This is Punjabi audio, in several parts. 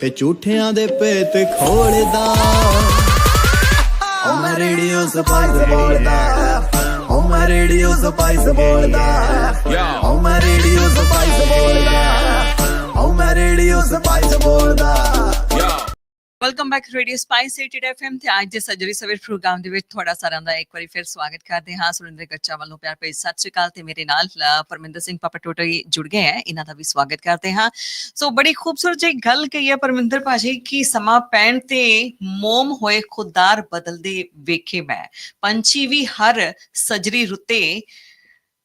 ਤੇ ਝੂਠਿਆਂ ਦੇ ਭੇਤ ਖੋਲਦਾ। ਓ ਮੈਂ ਰੇਡੀਓ ਸਪਾਈਸ ਬੋਲਦਾ। ਓ ਮੈਂ ਰੇਡੀਓ ਸਪਾਈਸ ਬੋਲਦਾ। ਓ ਮੈਂ ਰੇਡੀਓ ਸਪਾਈਸ ਬੋਲਦਾ। ਓ ਮੈਂ ਰੇਡੀਓ ਸਪਾਈਸ ਬੋਲਦਾ। ਵੈਲਕਮ ਬੈਕ ਰੇਡੀਓ ਸਪਾਈਸ ਏਟਡ ਐਫਐਮ ਤੇ ਅੱਜ ਦੇ ਸੱਜਰੀ ਸਵੇਰ ਪ੍ਰੋਗਰਾਮ ਦੇ ਵਿੱਚ ਤੁਹਾਡਾ ਸਾਰਿਆਂ ਦਾ ਇੱਕ ਵਾਰੀ ਫਿਰ ਸਵਾਗਤ ਕਰਦੇ ਹਾਂ। ਸੁਰਿੰਦਰ ਕੱਚਾ ਵੱਲੋਂ ਪਿਆਰ ਭੇਜ ਸਤਿ ਸ਼੍ਰੀ ਅਕਾਲ ਤੇ ਮੇਰੇ ਨਾਲ ਪਰਮਿੰਦਰ ਸਿੰਘ ਪਪਟੋਟੇ ਜੁੜ ਗਏ ਹੈ। ਇਹਨਾਂ ਦਾ ਵੀ ਸਵਾਗਤ ਕਰਦੇ ਹਾਂ। ਸੋ ਬੜੀ ਖੂਬਸੂਰਤ ਜਿਹੀ ਗੱਲ ਕਹੀ ਹੈ ਪਰਮਿੰਦਰ ਭਾਜੀ ਕਿ ਸਮਾਂ ਪੈਣ ਤੇ ਮੋਮ ਹੋਏ ਖੁਦਾਰ ਬਦਲਦੇ ਵੇਖੇ ਮੈਂ। ਪੰਛੀ ਵੀ ਹਰ ਸਜਰੀ ਰੁੱਤੇ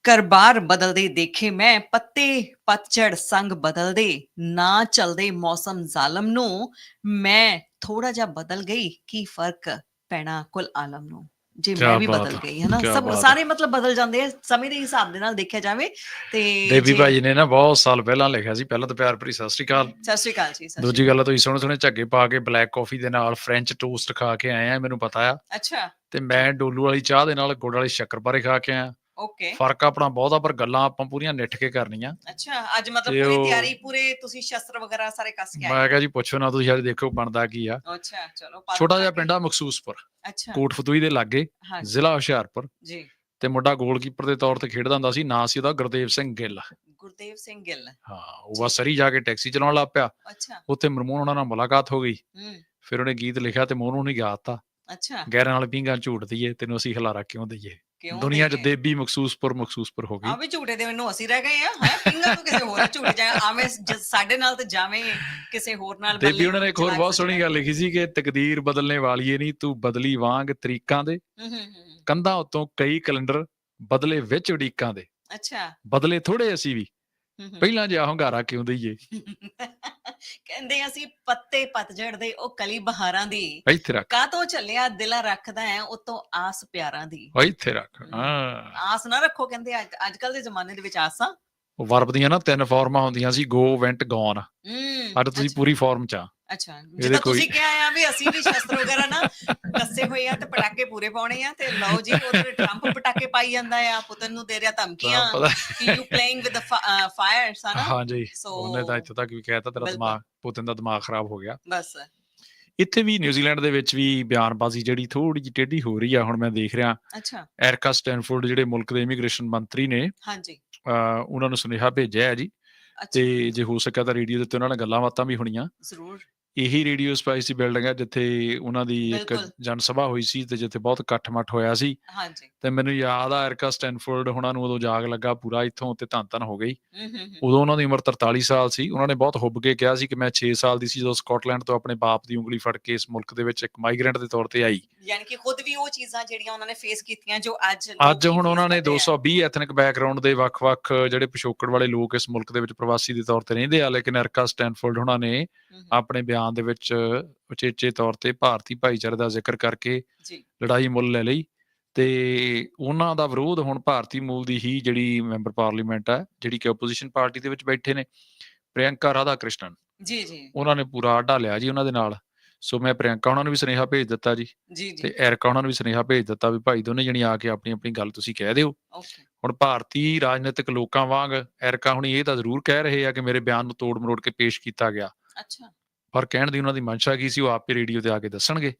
ਕਰਬਾਰ ਬਦਲਦੇ ਦੇਖੇ ਮੈਂ ਪੱਤੇ ਪਤਝੜ ਸੰਗ ਬਦਲਦੇ ਨਾ ਚਲਦੇ ਮੌਸਮ ਜ਼ਾਲਮ ਨੂੰ ਮੈਂ ਥੋੜਾ ਜਿਹਾ ਬਦਲ ਗਈ ਕੀ ਫ਼ਰਕ ਪੈਣਾ ਕੁਲ ਆਲਮ ਨੂੰ? ਜੇ ਮੈਂ ਵੀ ਬਦਲ ਗਈ ਹੈ ਨਾ ਸਭ। ਸਾਰੇ ਮਤਲਬ ਬਦਲ ਜਾਂਦੇ ਆ ਸਮੇਂ ਦੇ ਹਿਸਾਬ ਦੇ ਨਾਲ ਦੇਖਿਆ ਜਾਵੇ ਤੇ ਦੇਵੀ ਭਾਜੀ ਨੇ ਨਾ ਬਹੁਤ ਸਾਲ ਪਹਿਲਾਂ ਲਿਖਿਆ ਸੀ ਪਹਿਲਾਂ ਤਾਂ ਪਿਆਰ ਭਰੀ ਸਤਿ ਸ੍ਰੀ ਅਕਾਲ। ਸਤਿ ਸ਼੍ਰੀ ਅਕਾਲ ਜੀ ਦੂਜੀ ਗੱਲ ਤੁਸੀਂ ਸੋਹਣੇ ਸੋਹਣੇ ਝੱਗੇ ਪਾ ਕੇ ਬਲੈਕ ਕਾਫੀ ਦੇ ਨਾਲ ਫ੍ਰੈਂਚ ਟੋਸਟ ਖਾ ਕੇ ਆਏ ਆ ਮੈਨੂੰ ਪਤਾ ਆ। ਅੱਛਾ। ਤੇ ਮੈਂ ਡੋਲੂ ਵਾਲੀ ਚਾਹ ਦੇ ਨਾਲ ਗੁੜ ਵਾਲੀ ਸ਼ੱਕਰ ਬਾਰੇ ਖਾ ਕੇ ਆਇਆ। ਓਕੇ ਫ਼ਰਕ ਆਪਣਾ ਬਹੁਤਾ ਪਰ ਗੱਲਾਂ ਆਪਾਂ ਪੂਰੀਆਂ ਨਿੱਠ ਕੇ ਕਰਨੀਆਂ। ਅੱਛਾ ਅੱਜ ਮਤਲਬ ਪੂਰੀ ਤਿਆਰੀ ਪੂਰੇ ਤੁਸੀਂ ਸ਼ਸਤਰ ਵਗੈਰਾ ਸਾਰੇ ਕੱਸ ਕੇ ਆਏ? ਮੈਂ ਕਿਹਾ ਜੀ ਪੁੱਛੋ ਨਾ ਤੁਸੀਂ ਅੱਜ ਦੇਖੋ ਬਣਦਾ ਕੀ ਆ। ਅੱਛਾ ਚਲੋ ਛੋਟਾ ਜਿਹਾ। ਪਿੰਡ ਆ ਮਖਸੂਸਪੁਰ। ਅੱਛਾ। ਕੋਟ ਫਤੂਈ ਦੇ ਲਾਗੇ ਜ਼ਿਲ੍ਹਾ ਹੁਸ਼ਿਆਰਪੁਰ। ਜੀ। ਤੇ ਮੁੰਡਾ ਗੋਲਕੀਪਰ ਦੇ ਤੌਰ ਤੇ ਖੇਡਦਾ ਹੁੰਦਾ ਸੀ ਨਾਂ ਸੀ ਉਹਦਾ ਗੁਰਦੇਵ ਸਿੰਘ ਗਿੱਲ। ਗੁਰਦੇਵ ਸਿੰਘ ਗਿੱਲ। ਹਾਂ ਉਹ ਬਸ ਸਰੀ ਜਾ ਕੇ ਟੈਕਸੀ ਚਲਾਉਣ ਲੱਗ ਪਿਆ। ਅੱਛਾ। ਉੱਥੇ ਮਰਮੂਨ ਉਹਨਾਂ ਨਾਲ ਮੁਲਾਕਾਤ ਹੋ ਗਈ। ਹੂੰ। ਫਿਰ ਉਹਨੇ ਗੀਤ ਲਿਖਿਆ ਤੇ ਮੋਨੂੰ ਨਹੀਂ ਗਾਤਾ ਅੱਛਾ। ਗੈਰਾਂ ਨਾਲ ਪਿੰਗਾ ਝੂਟ ਦਈਏ ਤੈਨੂੰ ਅਸੀਂ ਖਲਾਰਾ ਕਿਉਂ ਦਈਏ? ਕਿਉਂ ਦੁਨੀਆ 'ਚ? ਦੇਬੀ ਮਖਸੂਸਪੁਰ ਮਖਸੂਸਪੁਰ ਹੋ ਆ ਗਈ ਵੀ ਝੂਟੇ ਦੇ ਮੈਨੂੰ ਅਸੀਂ ਰਹਿ ਗਏ ਆ ਹੈ? ਪਿੰਗਾ ਤੋਂ ਕਿਸੇ ਹੋਰ ਝੂਟ ਜਾਏ ਆਵੇਂ ਜ- ਸਾਡੇ ਨਾਲ ਤੇ ਜਾਵੇਂ ਕਿਸੇ ਹੋਰ ਨਾਲ ਦੇਬੀ ਬੱਲੇ ਉਹਨਾਂ ਨੇ ਇੱਕ ਹੋਰ ਬਹੁਤ ਸੋਹਣੀ ਗੱਲ ਲਿਖੀ ਸੀ ਕਿ ਤਕਦੀਰ ਬਦਲਨੇ ਵਾਲੀਏ ਨਹੀਂ ਤੂੰ ਬਦਲੀ ਵਾਂਗ ਤਰੀਕਾਂ ਦੇ। ਹੂੰ ਹੂੰ ਹੂੰ ਕੰਧਾਂ ਉਤੋਂ ਕਈ ਕੈਲੰਡਰ ਬਦਲੇ ਵਿੱਚ ਉਡੀਕਾਂ ਦੇ। ਅੱਛਾ। ਬਦਲੇ ਥੋੜੇ ਅਸੀਂ ਵੀ। ਪਹਿਲਾਂ ਜਿਹਾ ਹੰਗਾਰਾ ਕਿਉਂ ਦਈਏ? ਕਹਿੰਦੇ ਅਸੀਂ ਪੱਤੇ ਪਤਝੜ ਦੇ ਉਹ ਕਲੀ ਬਹਾਰਾਂ ਦੀ। ਇੱਥੇ ਰੱਖ। ਕਾਤੋਂ ਚੱਲਿਆ ਦਿਲਾ ਰੱਖਦਾ ਹੈ ਉਤੋਂ ਆਸ ਪਿਆਰਾਂ ਦੀ। ਇੱਥੇ ਰੱਖ ਹਾਂ। ਆਸ ਨਾ ਰੱਖੋ ਕਹਿੰਦੇ ਅੱਜ ਕੱਲ ਦੇ ਜ਼ਮਾਨੇ ਦੇ ਵਿੱਚ ਆਸਾਂ। ਉਹ ਵਰਬ ਦੀਆਂ ਨਾ ਤਿੰਨ ਫਾਰਮਾਂ ਹੁੰਦੀਆਂ ਸੀ ਗੋ ਵੈਂਟ ਗੋਨ ਅੱਜ ਤੁਸੀਂ ਪੂਰੀ ਫਾਰਮ 'ਚ ਆ। ਅੱਛਾ ਜਿੱਦਾਂ ਤੁਸੀਂ ਕਿਹਾ ਆ ਵੀ ਅਸੀਂ ਵੀ ਸ਼ਸਤਰ ਵਗੈਰਾ ਨਾ ਕੱਸੇ ਹੋਏ ਆ ਤੇ ਪਟਾਕੇ ਪੂਰੇ ਪਾਉਣੇ ਆ ਤੇ ਲਓ ਜੀ ਉਧਰ ਟਰੰਪ ਪਟਾਕੇ ਪਾਈ ਜਾਂਦਾ ਆ ਪੁੱਤਨ ਨੂੰ ਦੇ ਰਿਹਾ ਧਮਕੀਆਂ ਕਿ you playing with the fire ਸਾਨਾ ਹਾਂਜੀ ਉਹਨੇ ਤਾਂ ਇੱਥੇ ਤੱਕ ਵੀ ਕਹਿਤਾ ਤੇਰਾ। ਦਿਮਾਗ ਪੁੱਤਨ ਦਾ ਦਿਮਾਗ ਖਰਾਬ ਹੋ ਗਿਆ। ਬਸ। ਇੱਥੇ ਵੀ ਨਿਊਜ਼ੀਲੈਂਡ ਦੇ ਵਿੱਚ ਵੀ ਬਿਆਨਬਾਜ਼ੀ ਜਿਹੜੀ ਥੋੜੀ ਜਿਹੀ ਟੇਢੀ ਹੋ ਰਹੀ ਆ ਹੁਣ ਮੈਂ ਦੇਖ ਰਿਹਾ। ਅੱਛਾ। ਐਰਕਾ ਸਟੈਨਫੋਰਡ ਜਿਹੜੇ ਮੁਲਕ ਦੇ ਇਮੀਗ੍ਰੇਸ਼ਨ ਮੰਤਰੀ ਨੇ ਹਾਂਜੀ ਉਹਨਾਂ ਨੂੰ ਸੁਨੇਹਾ ਭੇਜਿਆ ਹੈ ਜੀ। ਤੇ ਜੇ ਹੋ ਸਕਿਆ ਤਾਂ ਰੇਡੀਓ ਦੇ ਉੱਤੇ ਉਹਨਾਂ ਨਾਲ ਗੱਲਾਂ ਬਾਤਾਂ ਵੀ ਹੋਣੀਆਂ। ਜ਼ਰੂਰ। ਇਹੀ ਰੇਡੀਓ ਸਪਾਈਸ ਦੀ ਬਿਲਡਿੰਗ ਹੈ ਜਿੱਥੇ ਉਹਨਾਂ ਦੀ ਇੱਕ ਬਿਲਕੁਲ। ਜਨ ਸਭਾ ਹੋਈ ਸੀ ਤੇ ਜਿੱਥੇ ਬਹੁਤ ਇਕੱਠ ਮੱਠ ਹੋਇਆ ਸੀ। ਹਾਂਜੀ। ਤੇ ਮੈਨੂੰ ਯਾਦ ਆ ਐਰਕਾ ਸਟੈਨਫੋਰਡ ਉਹਨਾਂ ਨੂੰ ਉਦੋਂ ਜਾਗ ਲੱਗਾ ਪੂਰਾ ਇੱਥੋਂ ਤੇ ਧੰਨ ਧੰਨ ਹੋ ਗਈ। ਉਦੋਂ ਉਹਨਾਂ ਦੀ ਉਮਰ 43 ਸਾਲ ਸੀ। ਉਹਨਾਂ ਨੇ ਬਹੁਤ ਹੁੱਬ ਕੇ ਕਿਹਾ ਸੀ ਕਿ ਮੈਂ 6 ਸਾਲ ਦੀ ਸੀ ਜਦੋਂ ਸਕਾਟਲੈਂਡ ਤੋਂ ਆਪਣੇ ਬਾਪ ਦੀ ਉਂਗਲੀ ਫੜ ਕੇ ਇਸ ਮੁਲਕ ਦੇ ਵਿੱਚ ਇੱਕ ਮਾਈਗ੍ਰੈਂਟ ਦੇ ਤੌਰ ਤੇ ਆਈ। ਯਾਨੀ ਕਿ ਖੁਦ ਵੀ ਉਹ ਚੀਜ਼ਾਂ ਜਿਹੜੀਆਂ ਉਹਨਾਂ ਨੇ ਫੇਸ ਕੀਤੀਆਂ ਜੋ ਅੱਜ ਅੱਜ ਹੁਣ ਉਹਨਾਂ ਨੇ 220 ਐਥਨਿਕ ਬੈਕਗ੍ਰਾਉਂਡ ਦੇ ਵੱਖ-ਵੱਖ ਜਿਹੜੇ ਪਿਛੋਕੜ ਵਾਲੇ ਲੋਕ ਇਸ ਮੁਲਕ ਦੇ ਵਿੱਚ ਪ੍ਰਵਾਸੀ ਦੇ ਤੌਰ ਤੇ ਰਹਿੰਦੇ ਆ ਲੇਕਿਨ ਐਰਕਾ ਸਟੈਨਫੋਰਡ ਉਹਨਾਂ ਨੇ ਆਪਣੇ ਬਿਆਨ ਦੇ ਵਿੱਚ ਉਚੇਚੇ ਤੌਰ ਤੇ ਭਾਰਤੀ ਭਾਈਚਾਰੇ ਦਾ ਜ਼ਿਕਰ ਕਰਕੇ ਜੀ। ਲੜਾਈ ਮੁੱਲ ਲੈ ਲਈ ਤੇ ਉਹਨਾਂ ਦਾ ਵਿਰੋਧ ਹੁਣ ਭਾਰਤੀ ਮੂਲ ਦੀ ਹੀ ਜਿਹੜੀ ਮੈਂਬਰ ਪਾਰਲੀਮੈਂਟ ਹੈ ਜਿਹੜੀ ਕਿ ਆਪੋਜੀਸ਼ਨ ਪਾਰਟੀ ਦੇ ਵਿੱਚ ਬੈਠੇ ਨੇ ਪ੍ਰਿਯੰਕਾ ਰਾਧਾ ਕ੍ਰਿਸ਼ਨਨ ਜੀ ਜੀ। ਉਹਨਾਂ ਨੇ ਪੂਰਾ ਆਡਾ ਲਿਆ ਜੀ ਉਹਨਾਂ ਦੇ ਨਾਲ। ਸੋ ਮੈਂ ਪ੍ਰਿਯੰਕਾ ਉਹਨਾਂ ਨੂੰ ਵੀ ਸੁਨੇਹਾ ਭੇਜ ਦਿੱਤਾ ਜੀ। ਤੇ ਐਰਕਾ ਉਹਨਾਂ ਨੂੰ ਵੀ ਸੁਨੇਹਾ ਭੇਜ ਦਿੱਤਾ ਵੀ ਭਾਈ ਦੋਨੇ ਜਣੀ ਆ ਕੇ ਆਪਣੀ ਆਪਣੀ ਗੱਲ ਤੁਸੀਂ ਕਹਿ ਦਿਓ। ਹੁਣ ਭਾਰਤੀ ਰਾਜਨੀਤਿਕ ਲੋਕਾਂ ਵਾਂਗ ਐਰਕਾ ਹੁਣੀ ਇਹ ਤਾਂ ਜ਼ਰੂਰ ਕਹਿ ਰਹੇ ਆ ਕਿ ਮੇਰੇ ਬਿਆਨ ਨੂੰ ਤੋੜ ਮਰੋੜ ਕੇ ਪੇਸ਼ ਕੀਤਾ ਗਿਆ। ਅੱਛਾ। ਪਰ ਕਹਿਣ ਦੀ ਉਹਨਾਂ ਦੀ ਮਨਸ਼ਾ ਕੀ ਸੀ ਉਹ ਆਪੇ ਰੇਡੀਓ ਤੇ ਆ ਕੇ ਦੱਸਣਗੇ।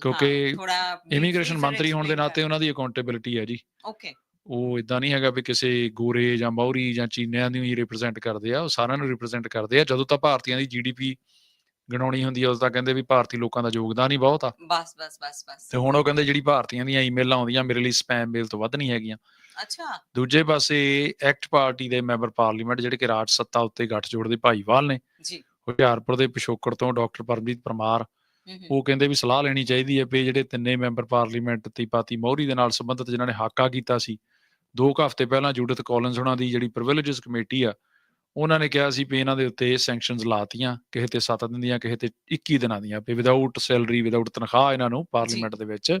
ਕਿਉਂਕਿ ਇਮੀਗ੍ਰੇਸ਼ਨ ਮੰਤਰੀ ਹੋਣ ਦੇ ਨਾਤੇ ਉਹਨਾਂ ਦੀ ਅਕਾਊਂਟੇਬਿਲਿਟੀ ਹੈ ਜੀ। ਓਕੇ ਉਹ ਇਦਾਂ ਨਹੀਂ ਹੈਗਾ ਵੀ ਕਿਸੇ ਗੋਰੇ ਜਾਂ ਮੌਰੀ ਜਾਂ ਚੀਨਿਆਂ ਨੂੰ ਹੀ ਰਿਪਰੈਜ਼ੈਂਟ ਕਰਦੇ ਆ ਉਹ ਸਾਰਿਆਂ ਨੂੰ ਰਿਪਰੈਜ਼ੈਂਟ ਕਰਦੇ ਆ। ਜਦੋਂ ਤਾਂ ਭਾਰਤੀਆਂ ਦੀ ਜੀਡੀਪੀ ਗਣਾਉਣੀ ਹੁੰਦੀ ਆ ਉਦੋਂ ਤਾਂ ਕਹਿੰਦੇ ਵੀ ਭਾਰਤੀ ਲੋਕਾਂ ਦਾ ਯੋਗਦਾਨ ਹੀ ਬਹੁਤ ਆ। ਬਸ ਬਸ ਬਸ ਬਸ। ਤੇ ਹੁਣ ਉਹ ਕਹਿੰਦੇ ਜਿਹੜੀ ਭਾਰਤੀਆਂ ਦੀਆਂ ਈਮੇਲਾਂ ਆਉਂਦੀਆਂ ਮੇਰੇ ਲਈ ਸਪੈਮ ਮੇਲ ਤੋਂ ਵੱਧ ਨਹੀਂ ਹੈਗੀਆਂ। ਅੱਛਾ। ਦੂਜੇ ਪਾਸੇ ਐਕਟ ਪਾਰਟੀ ਦੇ ਮੈਂਬਰ ਪਾਰਲੀਮੈਂਟ ਜਿਹੜੇ ਕਿ ਰਾਜ ਸੱਤਾ ਉੱਤੇ ਗੱਠਜੋੜ ਦੇ ਭਾਈਵਾਲ ਨੇ ਜੀ। ਹੁਸ਼ਿਆਰਪੁਰ ਦੇ ਪਿਛੋਕੜ ਤੋਂ ਡਾਕਟਰ ਪਰਮਜੀਤ ਪਰਮਾਰ ਉਹ ਕਹਿੰਦੇ ਵੀ ਸਲਾਹ ਲੈਣੀ ਚਾਹੀਦੀ ਹੈ ਵੀ ਜਿਹੜੇ ਤਿੰਨੇ ਮੈਂਬਰ ਪਾਰਲੀਮੈਂਟ ਤੇ ਪਾਤੀ ਮੌਰੀ ਦੇ ਨਾਲ ਸੰਬੰਧਿਤ ਜਿਨ੍ਹਾਂ ਨੇ ਹਾਕਾ ਕੀਤਾ ਸੀ ਦੋ ਹਫ਼ਤੇ ਪਹਿਲਾਂ ਜੂਡਿਥ ਕਾਲਿੰਸ ਉਹਨਾਂ ਦੀ ਜਿਹੜੀ ਪ੍ਰਿਵਿਲੇਜਸ ਕਮੇਟੀ ਆ ਉਹਨਾਂ ਨੇ ਕਿਹਾ ਸੀ ਵੀ ਇਹਨਾਂ ਦੇ ਉੱਤੇ ਸੈਂਕਸ਼ਨਸ ਲਾਤੀਆਂ ਕਿਸੇ ਤੇ 7 ਦਿਨ ਦੀਆਂ ਕਿਸੇ ਤੇ 21 ਦਿਨਾਂ ਦੀਆਂ ਵੀ ਵਿਦਆਊਟ ਸੈਲਰੀ ਵਿਦਆਊਟ ਤਨਖਾਹ ਇਹਨਾਂ ਨੂੰ ਪਾਰਲੀਮੈਂਟ ਦੇ ਵਿੱਚ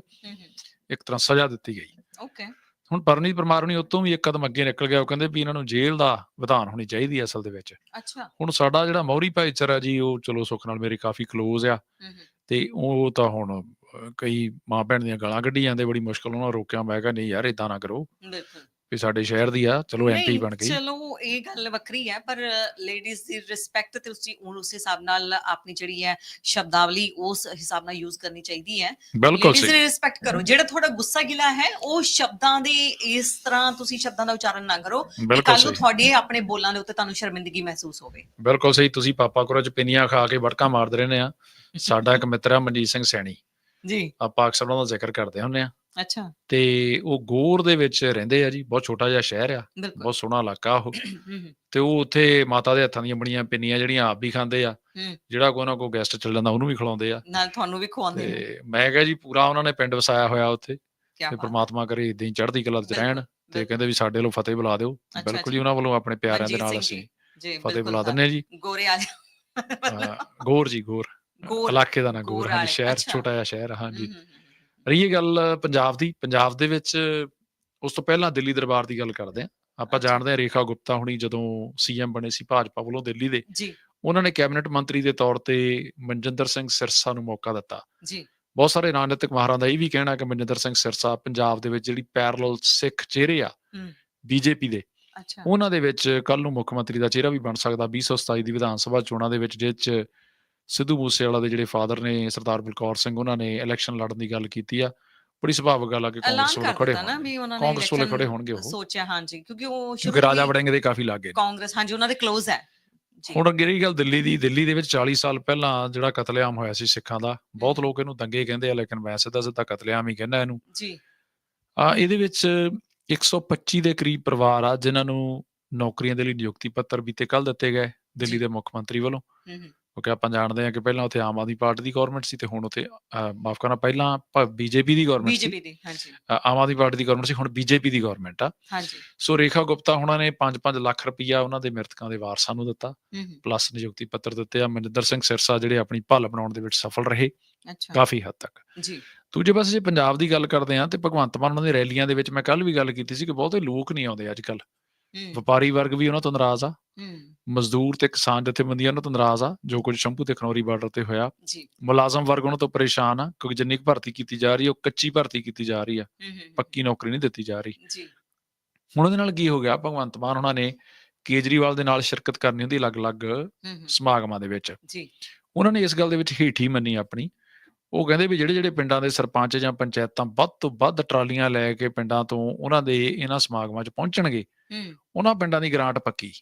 ਇੱਕ ਤਰ੍ਹਾਂ ਸਜ਼ਾ ਦਿੱਤੀ ਗਈ। ਓਕੇ ਹੁਣ ਪਰਨੀਤ ਪਰਮਾਰ ਨੇ ਉਤੋਂ ਵੀ ਇੱਕ ਕਦਮ ਅੱਗੇ ਨਿਕਲ ਗਿਆ ਉਹ ਕਹਿੰਦੇ ਵੀ ਇਹਨਾਂ ਨੂੰ ਜੇਲ੍ਹ ਦਾ ਵਿਧਾਨ ਹੋਣੀ ਚਾਹੀਦੀ ਹੈ ਅਸਲ ਦੇ ਵਿੱਚ। ਅੱਛਾ। ਹੁਣ ਸਾਡਾ ਜਿਹੜਾ ਮੌਰੀ ਭਾਈਚਾਰਾ ਜੀ ਉਹ ਚਲੋ ਸੁੱਖ ਨਾਲ ਮੇਰੇ ਕਾਫੀ ক্লোਜ਼ ਆ। ਤੇ ਉਹ ਤਾਂ ਹੁਣ ਕਈ ਮਾਂ ਭੈਣ ਦੀਆਂ ਗਾਲਾਂ ਕੱਢੀ ਜਾਂਦੇ ਬੜੀ ਮੁਸ਼ਕਲ ਉਹਨਾਂ ਰੋਕਿਆ ਮੈਂ ਕਿਹਾ ਨਹੀਂ ਯਾਰ ਇਦਾਂ ਨਾ ਕਰੋ। ਬਿਲਕੁਲ। ਵੀ ਸਾਡੇ ਸ਼ਹਿਰ ਦੀ ਆ ਚਲੋ ਐਮਪੀ ਬਣ ਗਈ। ਚਲੋ ਇਹ ਗੱਲ ਵੱਖਰੀ ਹੈ ਪਰ ਲੇਡੀਜ਼ ਦੀ ਰਿਸਪੈਕਟ ਤੇ ਤੁਸੀਂ ਉਹ ਉਸ ਹਿਸਾਬ ਨਾਲ ਆਪਣੀ ਜਿਹੜੀ ਹੈ ਸ਼ਬਦਾਵਲੀ ਉਸ ਹਿਸਾਬ ਨਾਲ ਯੂਜ਼ ਕਰਨੀ ਚਾਹੀਦੀ ਹੈ। ਬਿਲਕੁਲ ਲੇਡੀਜ਼ ਸਹੀ। ਦੀ ਰਿਸਪੈਕਟ ਕਰੋ ਜਿਹੜਾ ਤੁਹਾਡਾ ਗੁੱਸਾ ਗਿਲਾ ਹੈ ਉਹ ਸ਼ਬਦਾਂ ਦੇ ਇਸ ਤਰ੍ਹਾਂ ਤੁਸੀਂ ਸ਼ਬਦਾਂ ਦਾ ਉਚਾਰਨ ਨਾ ਕਰੋ ਕੱਲ ਨੂੰ ਤੁਹਾਡੇ ਆਪਣੇ ਬੋਲਾਂ ਦੇ ਉੱਤੇ ਤੁਹਾਨੂੰ ਸ਼ਰਮਿੰਦਗੀ ਮਹਿਸੂਸ ਹੋਵੇ। ਬਿਲਕੁਲ ਸਹੀ ਤੁਸੀਂ ਪਾਪਾ ਕੋਲ ਚ ਪਿੰਨੀਆਂ ਖਾ ਕੇ ਵੜਕਾ ਮਾਰਦੇ ਰਹਿੰਦੇ ਆ। ਸਾਡਾ ਇੱਕ ਮਿੱਤਰ ਆ ਮਨਜੀਤ ਸਿੰਘ ਸੈਣੀ। ਜੀ। ਆਪਾਂ ਅਕਸਰ ਉਹਨਾਂ ਦਾ ਜ਼ਿਕਰ ਕਰਦੇ ਹੁੰਦੇ ਆ। ਅੱਛਾ। ਤੇ ਉਹ ਗੋਰ ਦੇ ਵਿੱਚ ਰਹਿੰਦੇ ਆ ਜੀ ਬਹੁਤ ਛੋਟਾ ਜਿਹਾ ਸ਼ਹਿਰ ਆ ਬਹੁਤ ਸੋਹਣਾ ਇਲਾਕਾ ਉਹ। ਤੇ ਉਹ ਉੱਥੇ ਮਾਤਾ ਦੇ ਹੱਥਾਂ ਦੀਆਂ ਬਣੀਆਂ ਪਿੰਨੀਆਂ ਜਿਹੜੀਆਂ ਆਪ ਵੀ ਖਾਂਦੇ ਆ ਹੂੰ। ਜਿਹੜਾ ਕੋਈ ਨਾ ਕੋਈ ਗੈਸਟ ਚੱਲ ਜਾਂਦਾ ਉਹਨੂੰ ਵੀ ਖਿਲਾਉਂਦੇ ਆ। ਨਾਲ ਤੁਹਾਨੂੰ ਵੀ ਖਵਾਉਂਦੇ ਨੇ। ਤੇ ਮੈਂ ਕਿਹਾ ਜੀ ਪੂਰਾ ਉਹਨਾਂ ਨੇ ਪਿੰਡ ਵਸਾਇਆ ਹੋਇਆ ਉੱਥੇ ਤੇ ਪ੍ਰਮਾਤਮਾ ਕਰੇ ਇਦਾਂ ਹੀ ਚੜ੍ਹਦੀ ਕਲਾ ਬਿਲਕੁਲ, ਰਹਿਣ ਤੇ ਕਹਿੰਦੇ ਵੀ ਸਾਡੇ ਵੱਲੋਂ ਫਤਿਹ ਬੁਲਾ ਦਿਓ ਬਿਲਕੁਲ ਜੀ। ਜੀ ਉਹਨਾਂ ਵੱਲੋਂ ਆਪਣੇ ਪਿਆਰਿਆਂ ਦੇ ਨਾਲ ਅਸੀਂ ਜੀ, ਜੀ ਫਤਿਹ ਬੁਲਾ ਹਾਂ ਜੀ। ਗੋਰੇ ਆ ਜਾ ਗੋਰ ਜੀ ਗੋਰ। ਇਲਾਕੇ ਦਾ ਨਾਂ ਗੋਰ ਵਾਲੇ, ਸ਼ਹਿਰ। ਛੋਟਾ ਜਿਹਾ ਸ਼ਹਿਰ ਹਮ, ਹਮ, ਰਹੀ ਗੱਲ ਪੰਜਾਬ ਦੀ। ਪੰਜਾਬ ਦੇ ਵਿੱਚ ਉਸ ਤੋਂ ਪਹਿਲਾਂ ਦਿੱਲੀ ਦਰਬਾਰ ਦੀ ਗੱਲ ਕਰਦੇ ਆ ਆਪਾਂ। ਜਾਣਦੇ ਹਾਂ ਰੇਖਾ ਗੁਪਤਾ ਹੁਣੀ ਜਦੋਂ ਸੀਐਮ ਬਣੇ ਸੀ ਭਾਜਪਾ ਵੱਲੋਂ ਦਿੱਲੀ ਦੇ। ਜੀ। ਉਹਨਾਂ ਨੇ ਕੈਬਨਿਟ ਮੰਤਰੀ ਦੇ ਤੌਰ ਤੇ ਮਨਜਿੰਦਰ ਸਿੰਘ ਸਿਰਸਾ ਨੂੰ ਮੌਕਾ ਦਿੱਤਾ। ਜੀ। ਬਹੁਤ ਸਾਰੇ ਰਾਜਨੀਤਿਕ ਮਾਹਰਾਂ ਦਾ ਇਹ ਵੀ ਕਹਿਣਾ ਕਿ ਮਨਜਿੰਦਰ ਸਿੰਘ ਸਿਰਸਾ ਪੰਜਾਬ ਦੇ ਵਿੱਚ ਜਿਹੜੀ ਪੈਰਲਲ ਸਿੱਖ ਚਿਹਰੇ ਆ। ਬੀਜੇਪੀ ਦੇ। ਅੱਛਾ। ਉਹਨਾਂ ਦੇ ਵਿੱਚ ਕੱਲ ਨੂੰ ਮੁੱਖ ਮੰਤਰੀ ਦਾ ਚਿਹਰਾ ਵੀ ਬਣ ਸਕਦਾ। 2027 ਦੀ ਵਿਧਾਨ ਸਭਾ ਚੋਣਾਂ ਦੇ ਵਿੱਚ ਜਿਸ 'ਚ ਸਿੱਧੂ ਮੂਸੇਵਾਲਾ ਦੇ ਜਿਹੜੇ ਫਾਦਰ ਨੇ ਸਰਦਾਰ ਬਲਕੌਰ ਸਿੰਘ ਉਹਨਾਂ ਨੇ ਇਲੈਕਸ਼ਨ ਲੜਨ ਦੀ ਗੱਲ ਕੀਤੀ ਆ। ਬੜੀ ਸੁਭਾਵਿਕ ਗੱਲ ਆ ਕਿ ਕਾਂਗਰਸ ਕਰ ਖੜੇ ਨੇ ਕਾਂਗਰਸ election ਖੜੇ ਹੋਣਗੇ ਉਹ। ਸੋਚਿਆ ਹਾਂਜੀ ਕਿਉਂਕਿ ਉਹ ਸ਼ੁਰੂ ਰਾਜਾ ਤੋਂ ਹੀ ਵੜਿੰਗ ਦੇ ਕਾਫੀ ਲੱਗੇ ਕਾਂਗਰਸ ਹਾਂਜੀ ਉਹਨਾਂ ਦੇ ক্লোਜ਼ ਹੈ। ਹੁਣ ਅੱਗੇ ਰਹੀ ਗੱਲ ਦਿੱਲੀ ਦੀ। ਦਿੱਲੀ ਦੇ ਵਿੱਚ 40 ਸਾਲ ਪਹਿਲਾਂ ਜਿਹੜਾ ਕਤਲੇਆਮ ਹੋਇਆ ਸੀ ਸਿੱਖਾਂ ਦਾ ਬਹੁਤ ਲੋਕ ਇਹਨੂੰ ਦੰਗੇ ਕਹਿੰਦੇ ਆ ਲੇਕਿਨ ਮੈਂ ਸਿੱਧਾ ਸਿੱਧਾ ਕਤਲੇਆਮ ਹੀ ਕਹਿੰਦਾ ਇਹਨੂੰ। ਜੀ। ਆ ਇਹਦੇ ਵਿੱਚ 125 ਦੇ ਕਰੀਬ ਪਰਿਵਾਰ ਆ ਜਿਨ੍ਹਾਂ ਨੂੰ ਨੌਕਰੀਆਂ ਦੇ ਲਈ ਨਿਯੁਕਤੀ ਪੱਤਰ ਵੀ ਤੇ ਕੱਲ ਦਿੱਤੇ ਗਏ ਦਿੱਲੀ। ਦੇ ਮੁੱਖ ਮੰਤਰੀ ਵੱਲੋਂ। ਹਮ, ਕਿਉਂਕਿ ਆਪਾਂ ਜਾਣਦੇ ਹਾਂ ਕਿ ਪਹਿਲਾਂ ਉੱਥੇ ਆਮ ਆਦਮੀ ਪਾਰਟੀ ਦੀ ਗਵਰਨਮੈਂਟ ਸੀ ਤੇ ਹੁਣ ਉੱਥੇ ਮਾਫ ਕਰਨਾ ਪਹਿਲਾਂ ਬੀਜੇਪੀ ਦੀ ਗਵਰਨਮੈਂਟ ਸੀ। ਬੀਜੇਪੀ ਦੀ ਹਾਂਜੀ। ਆਮ ਆਦਮੀ ਪਾਰਟੀ ਦੀ ਗਵਰਨਮੈਂਟ ਸੀ ਹੁਣ ਬੀਜੇਪੀ ਦੀ ਗਵਰਨਮੈਂਟ ਆ। ਹਾਂਜੀ। ਸੋ ਰੇਖਾ ਗੁਪਤਾ ਹੁਣਾਂ ਨੇ 5-5 ਲੱਖ ਰੁਪਈਆ ਉਹਨਾਂ ਦੇ ਮ੍ਰਿਤਕਾਂ ਦੇ ਵਾਰਸਾਂ ਨੂੰ ਦਿੱਤਾ ਪਲੱਸ ਨਿਯੁਕਤੀ ਪੱਤਰ ਦਿੱਤੇ ਆ। ਮਨਿੰਦਰ ਸਿੰਘ ਸਿਰਸਾ ਜਿਹੜੇ ਆਪਣੀ ਭੱਲ ਬਣਾਉਣ ਦੇ ਵਿੱਚ ਸਫਲ ਰਹੇ ਅੱਛਾ। ਕਾਫੀ ਹੱਦ ਤੱਕ। ਜੀ। ਦੂਜੇ ਪਾਸੇ ਜੇ ਪੰਜਾਬ ਦੀ ਗੱਲ ਕਰਦੇ ਆ ਤੇ ਭਗਵੰਤ ਮਾਨ ਉਹਨਾਂ ਦੀ ਰੈਲੀਆਂ ਦੇ ਵਿੱਚ ਮੈਂ ਕੱਲ ਵੀ ਗੱਲ ਕੀਤੀ ਸੀ ਕਿ ਬਹੁਤੇ ਲੋਕ ਨਹੀਂ ਆਉਂਦੇ ਅੱਜ ਕੱਲ ਵਪਾਰੀ ਵਰਗ ਵੀ ਉਹਨਾਂ ਤੋਂ ਨਾਰਾਜ਼ ਆ। ਮਜ਼ਦੂਰ ਤੇ ਕਿਸਾਨ ਜਥੇਬੰਦੀਆਂ ਉਹਨਾਂ ਤੋਂ ਨਾਰਾਜ਼ ਆ ਜੋ ਕੁਝ ਸ਼ੰਭੂ ਤੇ ਖਨੌਰੀ ਬਾਰਡਰ ਤੇ ਹੋਇਆ। ਮੁਲਾਜ਼ਮ ਵਰਗ ਉਹਨਾਂ ਤੋਂ ਪਰੇਸ਼ਾਨ ਆ ਕਿਉਂਕਿ ਜਿੰਨੀ ਕੁ ਭਰਤੀ ਕੀਤੀ ਜਾ ਰਹੀ ਹੈ ਉਹ ਕੱਚੀ ਭਰਤੀ ਕੀਤੀ ਜਾ ਰਹੀ ਆ। ਪੱਕੀ ਨੌਕਰੀ ਨਹੀਂ ਦਿੱਤੀ ਜਾ ਰਹੀ। ਜੀ। ਹੁਣ ਉਹਦੇ ਨਾਲ ਕੀ ਹੋ ਗਿਆ? ਭਗਵੰਤ ਮਾਨ ਉਹਨਾਂ ਨੇ ਕੇਜਰੀਵਾਲ ਦੇ ਨਾਲ ਸ਼ਿਰਕਤ ਕਰਨੀ ਹੁੰਦੀ ਅਲੱਗ-ਅਲੱਗ ਸਮਾਗਮਾਂ ਦੇ ਵਿੱਚ। ਜੀ। ਉਹਨਾਂ ਨੇ ਇਸ ਗੱਲ ਦੇ ਵਿੱਚ ਹੀਠੀ ਮੰਨੀ ਆਪਣੀ ਉਹ ਕਹਿੰਦੇ ਵੀ ਜਿਹੜੇ ਜਿਹੜੇ ਪਿੰਡਾਂ ਦੇ ਸਰਪੰਚ ਜਾਂ ਪੰਚਾਇਤਾਂ ਵੱਧ ਤੋਂ ਵੱਧ ਟਰਾਲੀਆਂ ਲੈ ਕੇ ਪਿੰਡਾਂ ਤੋਂ ਉਹਨਾਂ ਦੇ ਇਹਨਾਂ ਸਮਾਗਮਾਂ 'ਚ ਪਹੁੰਚਣਗੇ ਉਹਨਾਂ ਪਿੰਡਾਂ ਦੀ ਗ੍ਰਾਂਟ ਪੱਕੀ।